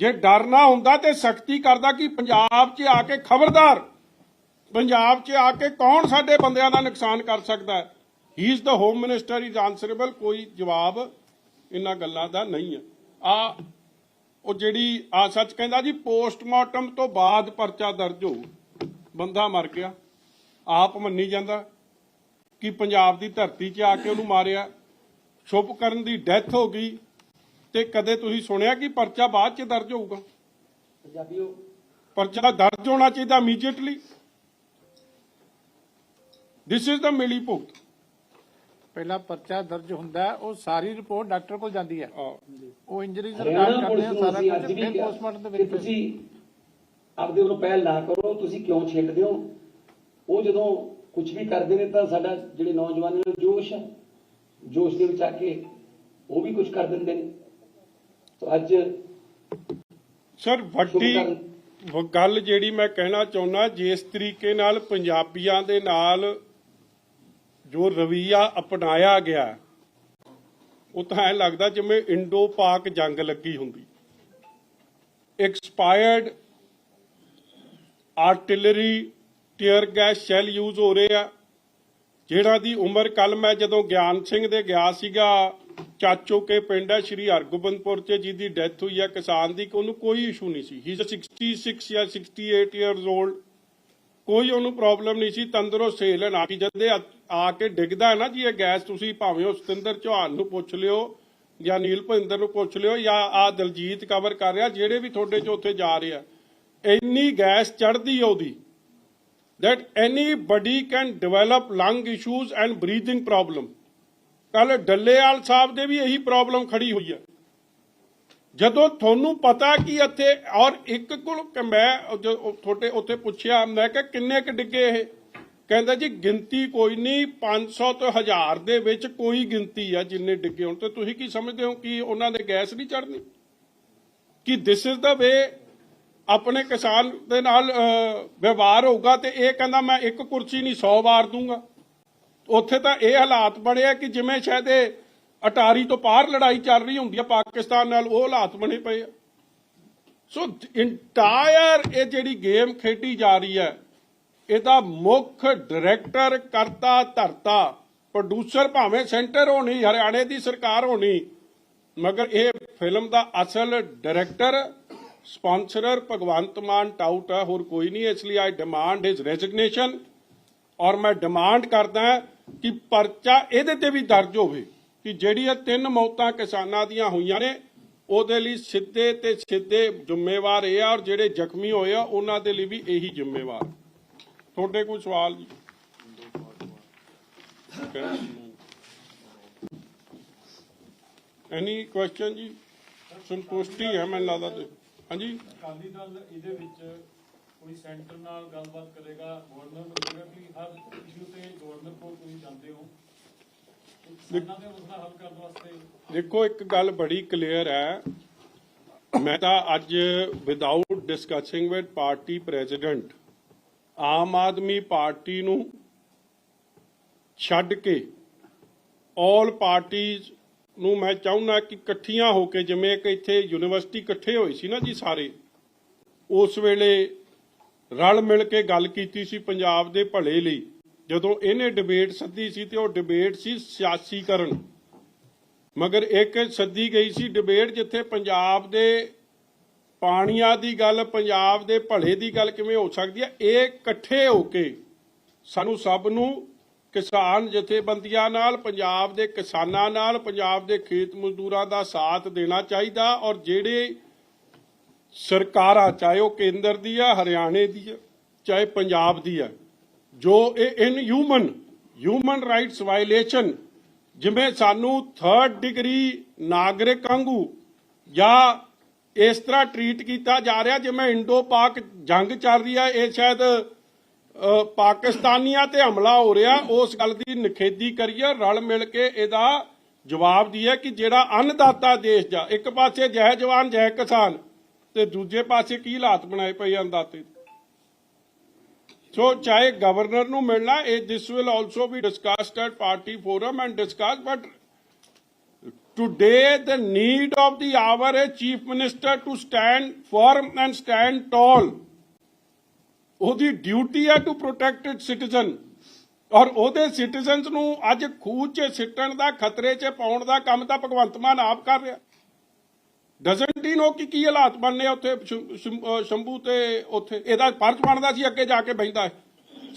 ਜੇ ਡਰ ਨਾ ਹੁੰਦਾ ਤੇ ਸਖਤੀ ਕਰਦਾ ਕਿ ਪੰਜਾਬ 'ਚ ਆ ਕੇ ਖਬਰਦਾਰ, ਪੰਜਾਬ 'ਚ ਆ ਕੇ ਕੌਣ ਸਾਡੇ ਬੰਦਿਆਂ ਦਾ ਨੁਕਸਾਨ ਕਰ ਸਕਦਾ? ਹੈ he is the home minister is honourable ਕੋਈ ਜਵਾਬ ਇਹਨਾਂ ਗੱਲਾਂ ਦਾ ਨਹੀਂ ਹੈ। ਆ, ਉਹ ਜਿਹੜੀ, ਆ ਸੱਚ ਕਹਿੰਦਾ ਜੀ, ਪੋਸਟਮਾਰਟਮ ਤੋਂ ਬਾਅਦ ਪਰਚਾ ਦਰਜ ਹੋ ਬੰਦਾ ਮਰ ਗਿਆ, ਆਪ ਮੰਨੀ ਜਾਂਦਾ। ਕਿ ਪੰਜਾਬ ਦੀ ਧਰਤੀ 'ਚ ਆ ਕੇ ਉਹਨੂੰ ਮਾਰਿਆ। ਸ਼ੁਭ ਕਰਨ ਦੀ ਡੈਥ ਹੋ ਗਈ। ਤੇ ਕਦੇ ਤੁਸੀਂ ਸੁਣਿਆ ਕਿ ਪਰਚਾ ਬਾਅਦ 'ਚ ਦਰਜ ਹੋਊਗਾ? ਪੰਜਾਬੀਓ ਪਰਚਾ ਦਰਜ ਹੋਣਾ ਚਾਹੀਦਾ ਇਮੀਡੀਏਟਲੀ ਥਿਸ ਇਜ਼ ਦਾ ਮਿਲੀ ਭੁਗਤ ਪਹਿਲਾ ਪਰਚਾ ਦਰਜ ਹੁੰਦਾ ਉਹ ਸਾਰੀ ਰਿਪੋਰਟ ਡਾਕਟਰ ਕੋਲ ਜਾਂਦੀ ਹੈ। ਉਹ ਇੰਜਰੀਜ਼ ਰਿਕਾਰਡ ਕਰਦੇ ਆ ਸਾਰਾ ਕੁਝ ਵੀ ਫਿਰ ਪੋਸਟਮਾਰਟਮ ਦੇ ਵਿੱਚ ਤੁਸੀਂ ਆਪਦੇ ਵੱਲੋਂ ਪਹਿਲ ਨਾ ਕਰੋ ਤੁਸੀਂ ਕਿਉਂ ਛੇੜਦੇ ਹੋ? ਉਹ ਜਦੋਂ ਕੁਝ ਵੀ ਕਰਦੇ ਨੇ ਤਾਂ ਸਾਡਾ ਜਿਹੜੇ ਨੌਜਵਾਨਾਂ ਦਾ ਜੋਸ਼ ਹੈ। ਜੋਸ਼ ਦੇ ਵਿੱਚ ਆ ਕੇ ਉਹ ਵੀ ਕੁਝ ਕਰ ਦਿੰਦੇ ਨੇ। ਤਾਂ ਅੱਜ ਸਰ ਵੱਡੀ ਗੱਲ ਜਿਹੜੀ ਮੈਂ ਕਹਿਣਾ ਚਾਹੁੰਦਾ ਜਿਸ ਤਰੀਕੇ ਨਾਲ ਪੰਜਾਬੀਆਂ ਦੇ ਨਾਲ ਜੋ ਰਵਈਆ ਅਪਣਾਇਆ ਗਿਆ ਉਹ ਤਾਂ ਐ ਲੱਗਦਾ ਜਿਵੇਂ ਇੰਡੋ ਪਾਕ ਜੰਗ ਲੱਗੀ ਹੁੰਦੀ। Expired artillery tear gas shell use ਹੋ ਰਹੇ ਆ। ਜਿਹੜਾ ਦੀ ਉਮਰ ਕੱਲ ਮੈਂ ਜਦੋਂ ਗਿਆਨ ਸਿੰਘ ਦੇ ਗਿਆ ਸੀਗਾ, ਚਾਚੋ ਕੇ ਪਿੰਡ ਹੈ, ਸ਼੍ਰੀ ਹਰਗੋਬਿੰਦਪੁਰ ਚ, ਜਿਹਦੀ ਡੈਥ ਹੋਈ ਹੈ ਕਿਸਾਨ ਦੀ ਉਹਨੂੰ ਕੋਈ ਇਸ਼ੂ ਨਹੀਂ ਸੀ। ਹੀ 66 ਜਾਂ 68 ਇਅਰਸ 올ਡ ਕੋਈ ਉਹਨੂੰ ਪ੍ਰੋਬਲਮ ਨਹੀਂ ਸੀ, ਤੰਦਰੁਸਤ ਸੇਲ ਨਾ ਕਿ ਜਦੇ ਆ ਕੇ ਡਿੱਗਦਾ ਹੈ ਨਾ ਜੀ ਇਹ ਗੈਸ, ਤੁਸੀਂ ਭਾਵੇਂ ਉਹ ਸਤਿੰਦਰ ਚੌਹਾਨ ਨੂੰ ਪੁੱਛ ਲਿਓ ਜਾਂ ਨੀਲ ਭਿੰਦਰ ਨੂੰ ਪੁੱਛ ਲਿਓ ਜਾਂ ਆ ਦਲਜੀਤ ਕਵਰ ਕਰ ਰਿਹਾ, ਜਿਹੜੇ ਵੀ ਤੁਹਾਡੇ ਚ ਉੱਥੇ ਜਾ ਰਹੇ ਆ, ਇੰਨੀ ਗੈਸ ਚੜਦੀ ਉਹਦੀ। That anybody can develop lung issues and breathing problem. ਕੱਲ ਡੱਲੇਵਾਲ ਸਾਹਿਬ ਦੇ ਵੀ ਇਹੀ ਪ੍ਰੋਬਲਮ ਖੜੀ ਹੋਈ ਹੈ ਜਦੋਂ ਤੁਹਾਨੂੰ ਪਤਾ ਕਿ ਇੱਥੇ ਔਰ ਇੱਕ ਕੋਲ ਮੈਂ ਤੁਹਾਡੇ ਉੱਥੇ ਪੁੱਛਿਆ, ਮੈਂ ਕਿਹਾ, ਕਿੰਨੇ ਕ ਡਿੱਗੇ ਇਹ? ਕਹਿੰਦਾ ਜੀ, ਗਿਣਤੀ ਕੋਈ ਨਹੀਂ 500 ਤੋਂ 1000 ਦੇ ਵਿੱਚ ਕੋਈ ਗਿਣਤੀ ਆ ਜਿੰਨੇ ਡਿੱਗੇ ਹੋਣ। ਤੇ ਤੁਸੀਂ ਕੀ ਸਮਝਦੇ ਹੋ ਕਿ ਉਹਨਾਂ ਦੇ ਗੈਸ ਨਹੀਂ ਚੜਨੀ ਕਿ ਦਿਸ ਇਜ਼ ਦਾ ਵੇ ਆਪਣੇ ਕਿਸਾਨ ਦੇ ਨਾਲ ਵਿਵਹਾਰ ਹੋਊਗਾ ਤੇ ਇਹ ਕਹਿੰਦਾ ਮੈਂ ਇੱਕ ਕੁਰਸੀ ਨਹੀਂ 100 ਵਾਰ ਦੂੰਗਾ ਉੱਥੇ ਤਾਂ ਇਹ ਹਾਲਾਤ ਬਣੇ ਆ ਕਿ ਜਿਵੇਂ ਸ਼ਾਇਦ ਇਹ ਅਟਾਰੀ ਤੋਂ ਪਾਰ ਲੜਾਈ ਚੱਲ ਰਹੀ ਹੁੰਦੀ ਆ, ਪਾਕਿਸਤਾਨ ਨਾਲ ਉਹ ਹਾਲਾਤ ਬਣੇ ਪਏ ਆ। ਸੋ ਇੰਟਾਇਰ ਇਹ ਜਿਹੜੀ ਗੇਮ ਖੇਡੀ ਜਾ ਰਹੀ ਹੈ, ਇਹਦਾ ਮੁੱਖ ਡਾਇਰੈਕਟਰ ਕਰਤਾ ਧਰਤਾ। ਪ੍ਰੋਡਿਊਸਰ ਭਾਵੇਂ ਸੈਂਟਰ ਹੋਣੀ, ਹਰਿਆਣੇ ਦੀ ਸਰਕਾਰ ਹੋਣੀ, ਮਗਰ ਇਹ ਫਿਲਮ ਦਾ ਅਸਲ director sponsor Bhagwant Mann tout ਹੈ ਹੋਰ ਕੋਈ ਨਹੀਂ, ਇਸ ਲਈ ਆਈ ਡਿਮਾਂਡ ਹਿਸ ਰੈਜ਼ਿਗਨੇਸ਼ਨ ਔਰ ਮੈਂ ਡਿਮਾਂਡ ਕਰਦਾ ਕਿ ਪਰਚਾ ਇਹਦੇ ਤੇ ਵੀ ਦਰਜ ਹੋਵੇ ਕਿ ਜਿਹੜੀ ਇਹ ਤਿੰਨ ਮੌਤਾਂ ਕਿਸਾਨਾਂ ਦੀਆਂ ਹੋਈਆਂ ਨੇ, ਉਹਦੇ ਲਈ ਸਿੱਧੇ ਤੇ ਸਿੱਧੇ ਜ਼ਿੰਮੇਵਾਰ ਇਹ ਆ ਔਰ ਜਿਹੜੇ ਜ਼ਖਮੀ ਹੋਏ ਆ, ਉਹਨਾਂ ਦੇ ਲਈ ਵੀ ਇਹੀ ਜ਼ਿੰਮੇਵਾਰ। ਤੁਹਾਡੇ ਕੋਈ ਸਵਾਲ ਜੀ? ਐਨੀ ਕੁਐਸਚਨ ਜੀ? ਸੰਤੁਸ਼ਟੀ ਹੈ ਮੈਨੂੰ ਲੱਗਦਾ। ਤੇ ਹਾਂਜੀ। ਅਕਾਲੀ ਦਲ ਇਹਦੇ ਵਿੱਚ ਕੋਈ ਸੈਂਟਰ ਨਾਲ ਗੱਲਬਾਤ ਕਰੇਗਾ ਗਵਰਨਰ ਨੂੰ ਕਹੇਗਾ ਕਿ ਹਰ ਇਸ਼ੂ ਤੇ ਗਵਰਨਰ ਕੋਲ ਤੁਸੀਂ ਜਾਂਦੇ ਹੋ। ਕਿਸਾਨਾਂ ਦੇ ਮਸਲਾ ਹੱਲ ਕਰਨ ਵਾਸਤੇ ਦੇਖੋ ਇੱਕ ਗੱਲ ਬੜੀ ਕਲੀਅਰ ਹੈ। ਮੈਂ ਤਾਂ ਅੱਜ without discussing with party president Aam Aadmi party ਨੂੰ ਛੱਡ ਕੇ ਆਲ ਪਾਰਟੀਆਂ ਨੂੰ ਮੈਂ ਚਾਹੁੰਦਾ ਕਿ ਇਕੱਠੀਆਂ ਹੋ ਕੇ, ਜਿਵੇਂ ਕਿ ਇੱਥੇ ਯੂਨੀਵਰਸਿਟੀ ਇਕੱਠੇ ਹੋਏ ਸੀ ਨਾ ਜੀ ਸਾਰੇ, ਉਸ ਵੇਲੇ ਰਲ ਮਿਲ ਕੇ ਗੱਲ ਕੀਤੀ ਸੀ ਪੰਜਾਬ ਦੇ ਭਲੇ ਲਈ। ਜਦੋਂ ਇਹਨੇ ਡਿਬੇਟ ਸੱਦੀ ਸੀ ਤੇ ਉਹ ਡਿਬੇਟ ਸੀ ਸਿਆਸੀਕਰਨ। ਮਗਰ ਇੱਕ ਸੱਦੀ ਗਈ ਸੀ ਡਿਬੇਟ ਜਿੱਥੇ ਪੰਜਾਬ ਦੇ ਪਾਣੀਆਂ ਦੀ ਗੱਲ, ਪੰਜਾਬ ਦੇ ਭਲੇ ਦੀ ਗੱਲ ਕਿਵੇਂ ਹੋ ਸਕਦੀ ਹੈ, ਇਹ ਇਕੱਠੇ ਹੋ ਕੇ ਸਾਨੂੰ ਸਭ ਨੂੰ ਕਿਸਾਨ ਜਥੇਬੰਦੀਆਂ ਨਾਲ, ਪੰਜਾਬ ਦੇ ਕਿਸਾਨਾਂ ਨਾਲ, ਪੰਜਾਬ ਦੇ ਖੇਤ ਮਜ਼ਦੂਰਾਂ ਦਾ ਸਾਥ ਦੇਣਾ ਚਾਹੀਦਾ ਔਰ ਜਿਹੜੇ ਸਰਕਾਰਾਂ, ਚਾਹੇ ਉਹ ਕੇਂਦਰ ਦੀ ਆ, ਹਰਿਆਣੇ ਦੀ ਆ, ਚਾਹੇ ਪੰਜਾਬ ਦੀ ਆ, ਜੋ ਇਹ in human human rights violation ਜਿਵੇਂ ਸਾਨੂੰ ਥਰਡ ਡਿਗਰੀ ਨਾਗਰਿਕ ਵਾਂਗੂ ਜਾਂ ਇਸ ਤਰ੍ਹਾਂ ਟਰੀਟ ਕੀਤਾ ਜਾ ਰਿਹਾ, ਜਿਵੇਂ ਇੰਡੋ ਪਾਕ ਜੰਗ ਚੱਲ ਰਹੀ ਹੈ ਇਹ ਸ਼ਾਇਦ ਪਾਕਿਸਤਾਨੀਆਂ ਤੇ ਹਮਲਾ ਹੋ ਰਿਹਾ ਉਸ ਗੱਲ ਦੀ ਨਿਖੇਧੀ ਕਰੀਏ ਰਲ ਮਿਲ ਕੇ ਇਹਦਾ ਜਵਾਬ ਦਈਏ ਕਿ ਜਿਹੜਾ ਅੰਨਦਾਤਾ ਦੇਸ਼ ਦਾ ਇੱਕ ਪਾਸੇ ਜੈ ਜਵਾਨ ਜੈ ਕਿਸਾਨ ਤੇ ਦੂਜੇ ਪਾਸੇ ਕੀ ਹਾਲਾਤ ਬਣਾਏ ਪਏ ਆ ਅੰਨਦਾਤੇ ਸੋ ਚਾਹੇ ਗਵਰਨਰ ਨੂੰ ਮਿਲਣਾ ਇਹ this will also be discussed at party forum and discuss but Today, the need of the hour is Chief Minister to stand firm and stand tall. ਉਹਦੀ ਡਿਊਟੀ ਹੈ ਟੂ ਪ੍ਰੋਟੈਕਟ ਇਟ ਸਿਟੀਜ਼ਨ ਔਰ ਉਹਦੇ citizens ਨੂੰ ਅੱਜ ਖੂਹ 'ਚ ਸਿੱਟਣ ਦਾ, ਖਤਰੇ 'ਚ ਪਾਉਣ ਦਾ ਕੰਮ ਤਾਂ ਭਗਵੰਤ ਮਾਨ ਆਪ ਕਰ ਰਿਹਾ। ਡਸਨਟ ਹੀ ਨੋ ਕਿ ਕੀ ਹਾਲਾਤ ਬਣਨੇ ਉੱਥੇ ਸ਼ੰਭੂ ਤੇ ਉੱਥੇ? ਇਹਦਾ ਫਰਜ਼ ਬਣਦਾ ਸੀ ਅੱਗੇ ਜਾ ਕੇ ਬੈਠਦਾ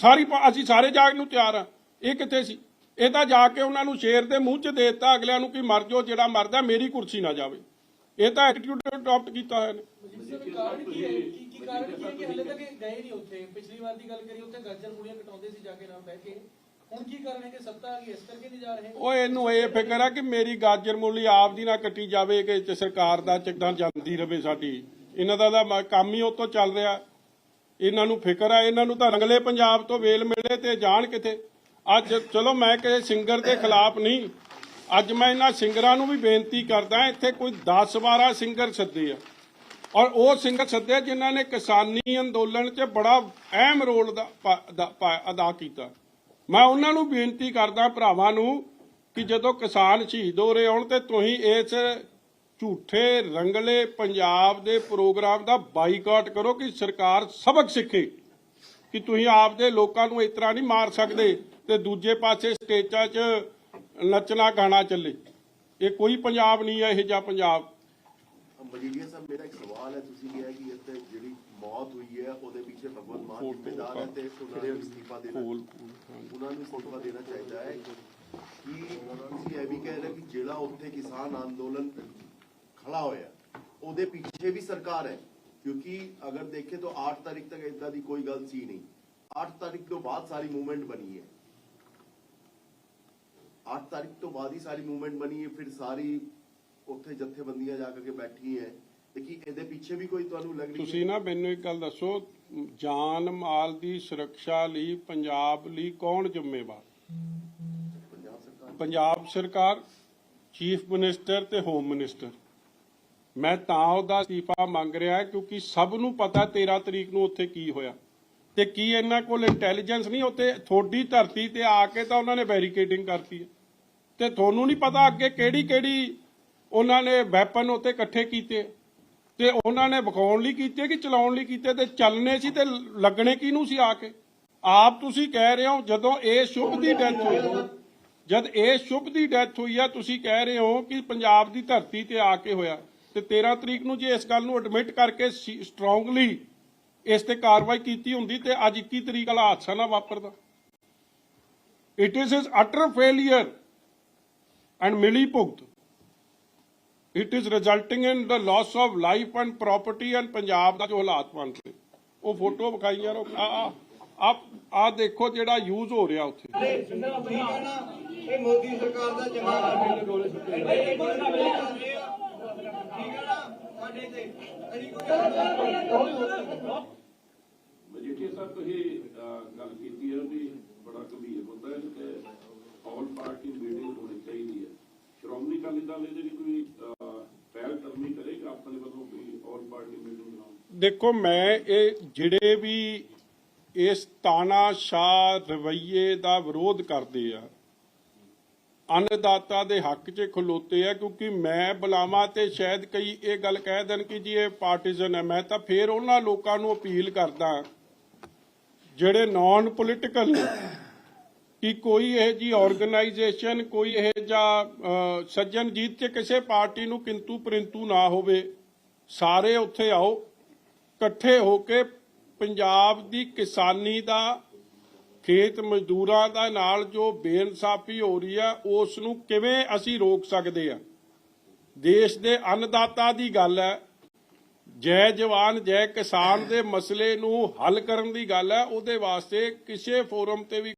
ਸਾਰੀ ਅਸੀਂ ਸਾਰੇ ਜਾਗ ਨੂੰ ਤਿਆਰ ਆ। ਇਹ ਕਿੱਥੇ ਸੀ? ਇਹ ਤਾਂ ਜਾ ਕੇ ਉਹਨਾਂ ਨੂੰ ਸ਼ੇਰ ਦੇ ਮੂੰਹ 'ਚ ਦੇ ਦਿੱਤਾ ਅਗਲਿਆਂ ਨੂੰ ਕਿ ਮਰ ਜਾਓ, ਜਿਹੜਾ ਮਰਦਾ ਮੇਰੀ ਕੁਰਸੀ ਨਾ ਜਾਵੇ। ਇਹ ਤਾਂ ਐਟੀਟਿਊਡ ਅਡਾਪਟ ਕੀਤਾ ਹੋਇਆ ਨੇ। ਕਾਰਨ ਕੀ ਹੈ ਕਿ ਹਲੇ ਤੱਕ ਗਏ ਨਹੀਂ ਉੱਥੇ? ਪਿਛਲੀ ਵਾਰ ਦੀ ਗੱਲ ਕਰੀ ਉੱਥੇ ਗਾਜਰ ਕੁੜੀਆਂ ਕਟਾਉਂਦੇ ਸੀ ਜਾ ਕੇ ਨਾਲ ਬਹਿ ਕੇ। ਹੁਣ ਕੀ ਕਾਰਨ ਹੈ ਕਿ ਸੱਤਾ ਆ ਗਈ, ਇਸ ਕਰਕੇ ਨਹੀਂ ਜਾ ਰਹੇ? ਉਹ ਇਹਨੂੰ ਇਹ ਫਿਕਰ ਆ ਕਿ ਮੇਰੀ ਗਾਜਰ ਮੂਲੀ ਆਪ ਦੀ ਨਾ ਕੱਟੀ ਜਾਵੇ, ਕਿ ਤੇ ਸਰਕਾਰ ਦਾ ਚੱਕਦਾਂ ਜਾਂਦੀ ਰਵੇ ਸਾਡੀ। ਇਹਨਾਂ ਦਾ ਤਾਂ ਕੰਮ ਹੀ ਉਹ ਚੱਲ ਰਿਹਾ। ਇਹਨਾਂ ਨੂੰ ਫਿਕਰ ਆ, ਇਹਨਾਂ ਨੂੰ ਤਾਂ ਰੰਗਲੇ ਪੰਜਾਬ ਤੋਂ ਵੇਲ ਮਿਲੇ ਤੇ ਜਾਣ ਕਿਤੇ ਅੱਜ ਚਲੋ ਮੈਂ ਕਿਸੇ ਸਿੰਗਰ ਦੇ ਖਿਲਾਫ ਨਹੀਂ। ਅੱਜ ਮੈਂ ਇਹਨਾਂ ਸਿੰਗਰਾਂ ਨੂੰ ਵੀ ਬੇਨਤੀ ਕਰਦਾ, ਇੱਥੇ ਕੋਈ 10 12 ਸਿੰਗਰ ਸੱਦੇ ਆ। ਔਰ ਉਹ ਸਿੰਘ ਸੱਦੇ ਜਿਨ੍ਹਾਂ ਨੇ ਕਿਸਾਨੀ ਅੰਦੋਲਨ 'ਚ ਬੜਾ ਅਹਿਮ ਰੋਲ ਦਾ ਅਦਾ ਕੀਤਾ। ਮੈਂ ਉਹਨਾਂ ਨੂੰ ਬੇਨਤੀ ਕਰਦਾ ਭਰਾਵਾਂ ਨੂੰ ਕਿ ਜਦੋਂ ਕਿਸਾਨ ਸ਼ਹੀਦ ਹੋ ਰਹੇ ਹੋਣ ਤੇ ਤੁਸੀਂ ਇਸ ਝੂਠੇ, ਰੰਗਲੇ ਪੰਜਾਬ ਦੇ ਪ੍ਰੋਗਰਾਮ ਦਾ ਬਾਈਕਾਟ ਕਰੋ ਕਿ ਸਰਕਾਰ ਸਬਕ ਸਿੱਖੇ, ਕਿ ਤੁਸੀਂ ਆਪਦੇ ਲੋਕਾਂ ਨੂੰ ਇਸ ਤਰ੍ਹਾਂ ਨਹੀਂ ਮਾਰ ਸਕਦੇ ਤੇ ਦੂਜੇ ਪਾਸੇ ਸਟੇਜਾਂ 'ਚ ਨੱਚਣਾ ਗਾਣਾ ਚੱਲੇ। ਇਹ ਕੋਈ ਪੰਜਾਬ ਨਹੀਂ ਹੈ, ਇਹ ਜਿਹਾ ਪੰਜਾਬ। ਮਜੀਠੀਆ ਸਾਹਿਬ ਮੇਰਾ ਇੱਕ ਸਵਾਲ ਹੈ ਤੁਸੀਂ ਕਿਹਾ ਕਿ ਇੱਥੇ ਜਿਹੜੀ ਮੌਤ ਹੋਈ ਹੈ ਉਹਦੇ ਪਿੱਛੇ ਭਗਵੰਤ ਮਾਨ ਜ਼ਿੰਮੇਦਾਰ ਹੈ ਤੇ ਉਹਨਾਂ ਨੂੰ ਅਸਤੀਫਾ ਦੇਣਾ ਉਹਨਾਂ ਨੂੰ ਅਸਤੀਫਾ ਦੇਣਾ ਚਾਹੀਦਾ ਹੈ ਕਿ ਤੁਸੀਂ ਇਹ ਵੀ ਕਹਿ ਰਹੇ ਕਿ ਜਿਹੜਾ ਉੱਥੇ ਕਿਸਾਨ ਅੰਦੋਲਨ ਖੜਾ ਹੋਇਆ ਉਹਦੇ ਪਿੱਛੇ ਵੀ ਸਰਕਾਰ ਹੈ ਕਿਉਂਕਿ ਅਗਰ ਦੇਖੇ ਤਾਂ 8 ਤਾਰੀਖ ਤੱਕ ਇਦਾਂ ਦੀ ਕੋਈ ਗੱਲ ਸੀ ਨਹੀਂ। 8 ਤਾਰੀਖ ਤੋਂ ਬਾਅਦ ਸਾਰੀ ਮੂਵਮੈਂਟ ਬਣੀ ਹੈ। 8 ਤਾਰੀਖ ਤੋਂ ਬਾਅਦ ਹੀ ਸਾਰੀ ਮੂਵਮੈਂਟ ਬਣੀ ਹੈ ਫਿਰ ਸਾਰੀ ਉੱਥੇ ਜਥੇਬੰਦੀਆਂ ਜਾ ਕੇ ਬੈਠੀ ਹੈ। ਤੇ ਕੀ ਇਹਦੇ ਪਿੱਛੇ ਵੀ ਕੋਈ ਤੁਹਾਨੂੰ ਲੱਗ ਰਹੀ ਤੁਸੀਂ ਨਾ ਮੈਨੂੰ ਇੱਕ ਗੱਲ ਦੱਸੋ ਜਾਨ ਮਾਲ ਦੀ ਸੁਰੱਖਿਆ ਲਈ ਪੰਜਾਬ ਲਈ ਕੌਣ ਜ਼ਿੰਮੇਵਾਰ? ਪੰਜਾਬ ਸਰਕਾਰ। ਚੀਫ ਮਿਨਿਸਟਰ ਤੇ ਹੋਮ ਮਿਨਿਸਟਰ। ਮੈਂ ਤਾਂ ਉਹਦਾ ਅਸਤੀਫਾ ਮੰਗ ਰਿਹਾ ਕਿਉਂਕਿ ਸਭ ਨੂੰ ਪਤਾ 13 ਤਰੀਕ ਨੂੰ ਉੱਥੇ ਕੀ ਹੋਇਆ। ਤੇ ਕੀ ਇਹਨਾਂ ਕੋਲ ਇੰਟੈਲੀਜੈਂਸ ਨਹੀਂ? ਉੱਥੇ ਥੋੜੀ ਧਰਤੀ ਤੇ ਆ ਕੇ ਤਾਂ ਉਹਨਾਂ ਨੇ ਬੈਰੀਕੇਡਿੰਗ ਕਰਤੀ ਹੈ। ਤੇ ਤੁਹਾਨੂੰ ਨਹੀਂ ਪਤਾ ਅੱਗੇ ਕਿਹੜੀ ਕਿਹੜੀ ਉਹਨਾਂ ਨੇ ਵੈਪਨ ਉੱਤੇ ਇਕੱਠੇ ਕੀਤੇ ਤੇ ਉਹਨਾਂ ਨੇ ਵਿਖਾਉਣ ਲਈ ਕੀਤੇ ਕਿ ਚਲਾਉਣ ਲਈ ਕੀਤੇ ਤੇ ਚੱਲਣੇ ਸੀ ਤੇ ਲੱਗਣੇ ਕਿਹਨੂੰ ਸੀ ਆ ਕੇ? ਆਪ ਤੁਸੀਂ ਕਹਿ ਰਹੇ ਹੋ ਜਦੋਂ ਇਹ ਸ਼ੁਭ ਦੀ ਡੈਥ ਹੋਈ, ਜਦ ਇਹ ਸ਼ੁਭ ਦੀ ਡੈਥ ਹੋਈ ਆ, ਤੁਸੀਂ ਕਹਿ ਰਹੇ ਹੋ ਕਿ ਪੰਜਾਬ ਦੀ ਧਰਤੀ ਤੇ ਆ ਕੇ ਹੋਇਆ। ਤੇ 13 ਤਰੀਕ ਨੂੰ ਜੇ ਇਸ ਗੱਲ ਨੂੰ ਐਡਮਿਟ ਕਰਕੇ ਸਟਰੋਂਗਲੀ ਇਸ ਤੇ ਕਾਰਵਾਈ ਕੀਤੀ ਹੁੰਦੀ ਤੇ ਅੱਜ 21 ਤਰੀਕ ਵਾਲਾ ਹਾਦਸਾ ਨਾ ਵਾਪਰਦਾ। It is is utter failure and ਮਿਲੀ ਭੁਗਤ। It is resulting in the loss of life and property and Punjab ਦਾ ਜੋ ਹਾਲਾਤ ਬਣ ਰਹੇ। ਉਹ ਫੋਟੋ ਵਿਖਾਈ ਯਾਰ ਆ ਆ ਆਪ ਆ ਦੇਖੋ ਜਿਹੜਾ ਯੂਜ਼ ਹੋ ਰਿਹਾ ਉੱਥੇ। ਇਹ ਮੋਦੀ ਸਰਕਾਰ ਦਾ ਚੰਗਾ ਕੰਮ ਗੋਲੇ ਸੁੱਟੇ ਠੀਕ ਹੈ ਨਾ ਸਾਡੇ ਤੇ ਅਸੀਂ ਕੋਈ ਮਜੀਠੀਆ ਸਾਹਿਬ ਤੁਸੀਂ ਅਹ, ਗੱਲ ਕੀਤੀ ਹੈ ਵੀ ਬੜਾ ਗੰਭੀਰ ਮੁੱਦਾ ਹੈ ਕਿ ਆਲ ਪਾਰਟੀ ਮੀਟਿੰਗ ਹੋਣੀ ਚਾਹੀਦੀ ਹੈ। ਸ਼੍ਰੋਮਣੀ ਅਕਾਲੀ ਦਲ ਇਹਦੇ ਲਈ ਕੋਈ ਅਹ, ਪਹਿਲ ਕਦਮੀ ਕਰੇਗਾ ਆਪਣੇ ਵੱਲੋਂ ਕੋਈ ਆਲ ਪਾਰਟੀ ਮੀਟਿੰਗ ਬਣਾਉਣ ਦੇਖੋ, ਮੈਂ ਇਹ ਜਿਹੜੇ ਵੀ ਇਸ ਤਾਨਾਸ਼ਾਹ ਰਵਈਏ ਦਾ ਵਿਰੋਧ ਕਰਦੇ ਆ, ਅੰਨਦਾਤਾ ਦੇ ਹੱਕ 'ਚ ਖਲੋਤੇ ਆ, ਕਿਉਂਕਿ ਮੈਂ ਬੁਲਾਵਾਂ ਤੇ ਸ਼ਾਇਦ ਕਈ ਇਹ ਗੱਲ ਕਹਿ ਦੇਣ ਕਿ ਜੀ ਇਹ ਪਾਰਟੀਜ਼ਨ ਹੈ ਮੈਂ ਤਾਂ ਫੇਰ ਉਹਨਾਂ ਲੋਕਾਂ ਨੂੰ ਅਪੀਲ ਕਰਦਾ, ਜਿਹੜੇ ਨਾਨ ਪੋਲੀਟੀਕਲ ਕਿ ਕੋਈ ਇਹ ਜੀ ਆਰਗੇਨਾਈਜੇਸ਼ਨ ਕੋਈ ਇਹ ਜਾਂ ਸੱਜਣ ਜੀਤ 'ਚ ਕਿਸੇ ਪਾਰਟੀ ਨੂੰ ਕਿੰਤੂ ਪਰਿੰਤੂ ਨਾ ਹੋਵੇ, ਸਾਰੇ ਉੱਥੇ ਆਓ, ਇਕੱਠੇ ਹੋ ਕੇ ਪੰਜਾਬ ਦੀ ਕਿਸਾਨੀ ਦਾ, ਖੇਤ ਮਜ਼ਦੂਰਾਂ ਦਾ ਨਾਲ ਜੋ ਬੇਇਨਸਾਫੀ ਹੋ ਰਹੀ ਆ ਉਸ ਨੂੰ ਕਿਵੇਂ ਅਸੀਂ ਰੋਕ ਸਕਦੇ ਆ? ਦੇਸ਼ ਦੇ ਅੰਨਦਾਤਾ ਦੀ ਗੱਲ ਹੈ, ਜੈ ਜਵਾਨ, ਜੈ ਕਿਸਾਨ ਦੇ ਮਸਲੇ ਨੂੰ ਹੱਲ ਕਰਨ ਦੀ ਗੱਲ ਹੈ, ਉਹਦੇ ਵਾਸਤੇ ਕਿਸੇ ਫੋਰਮ ਤੇ ਵੀ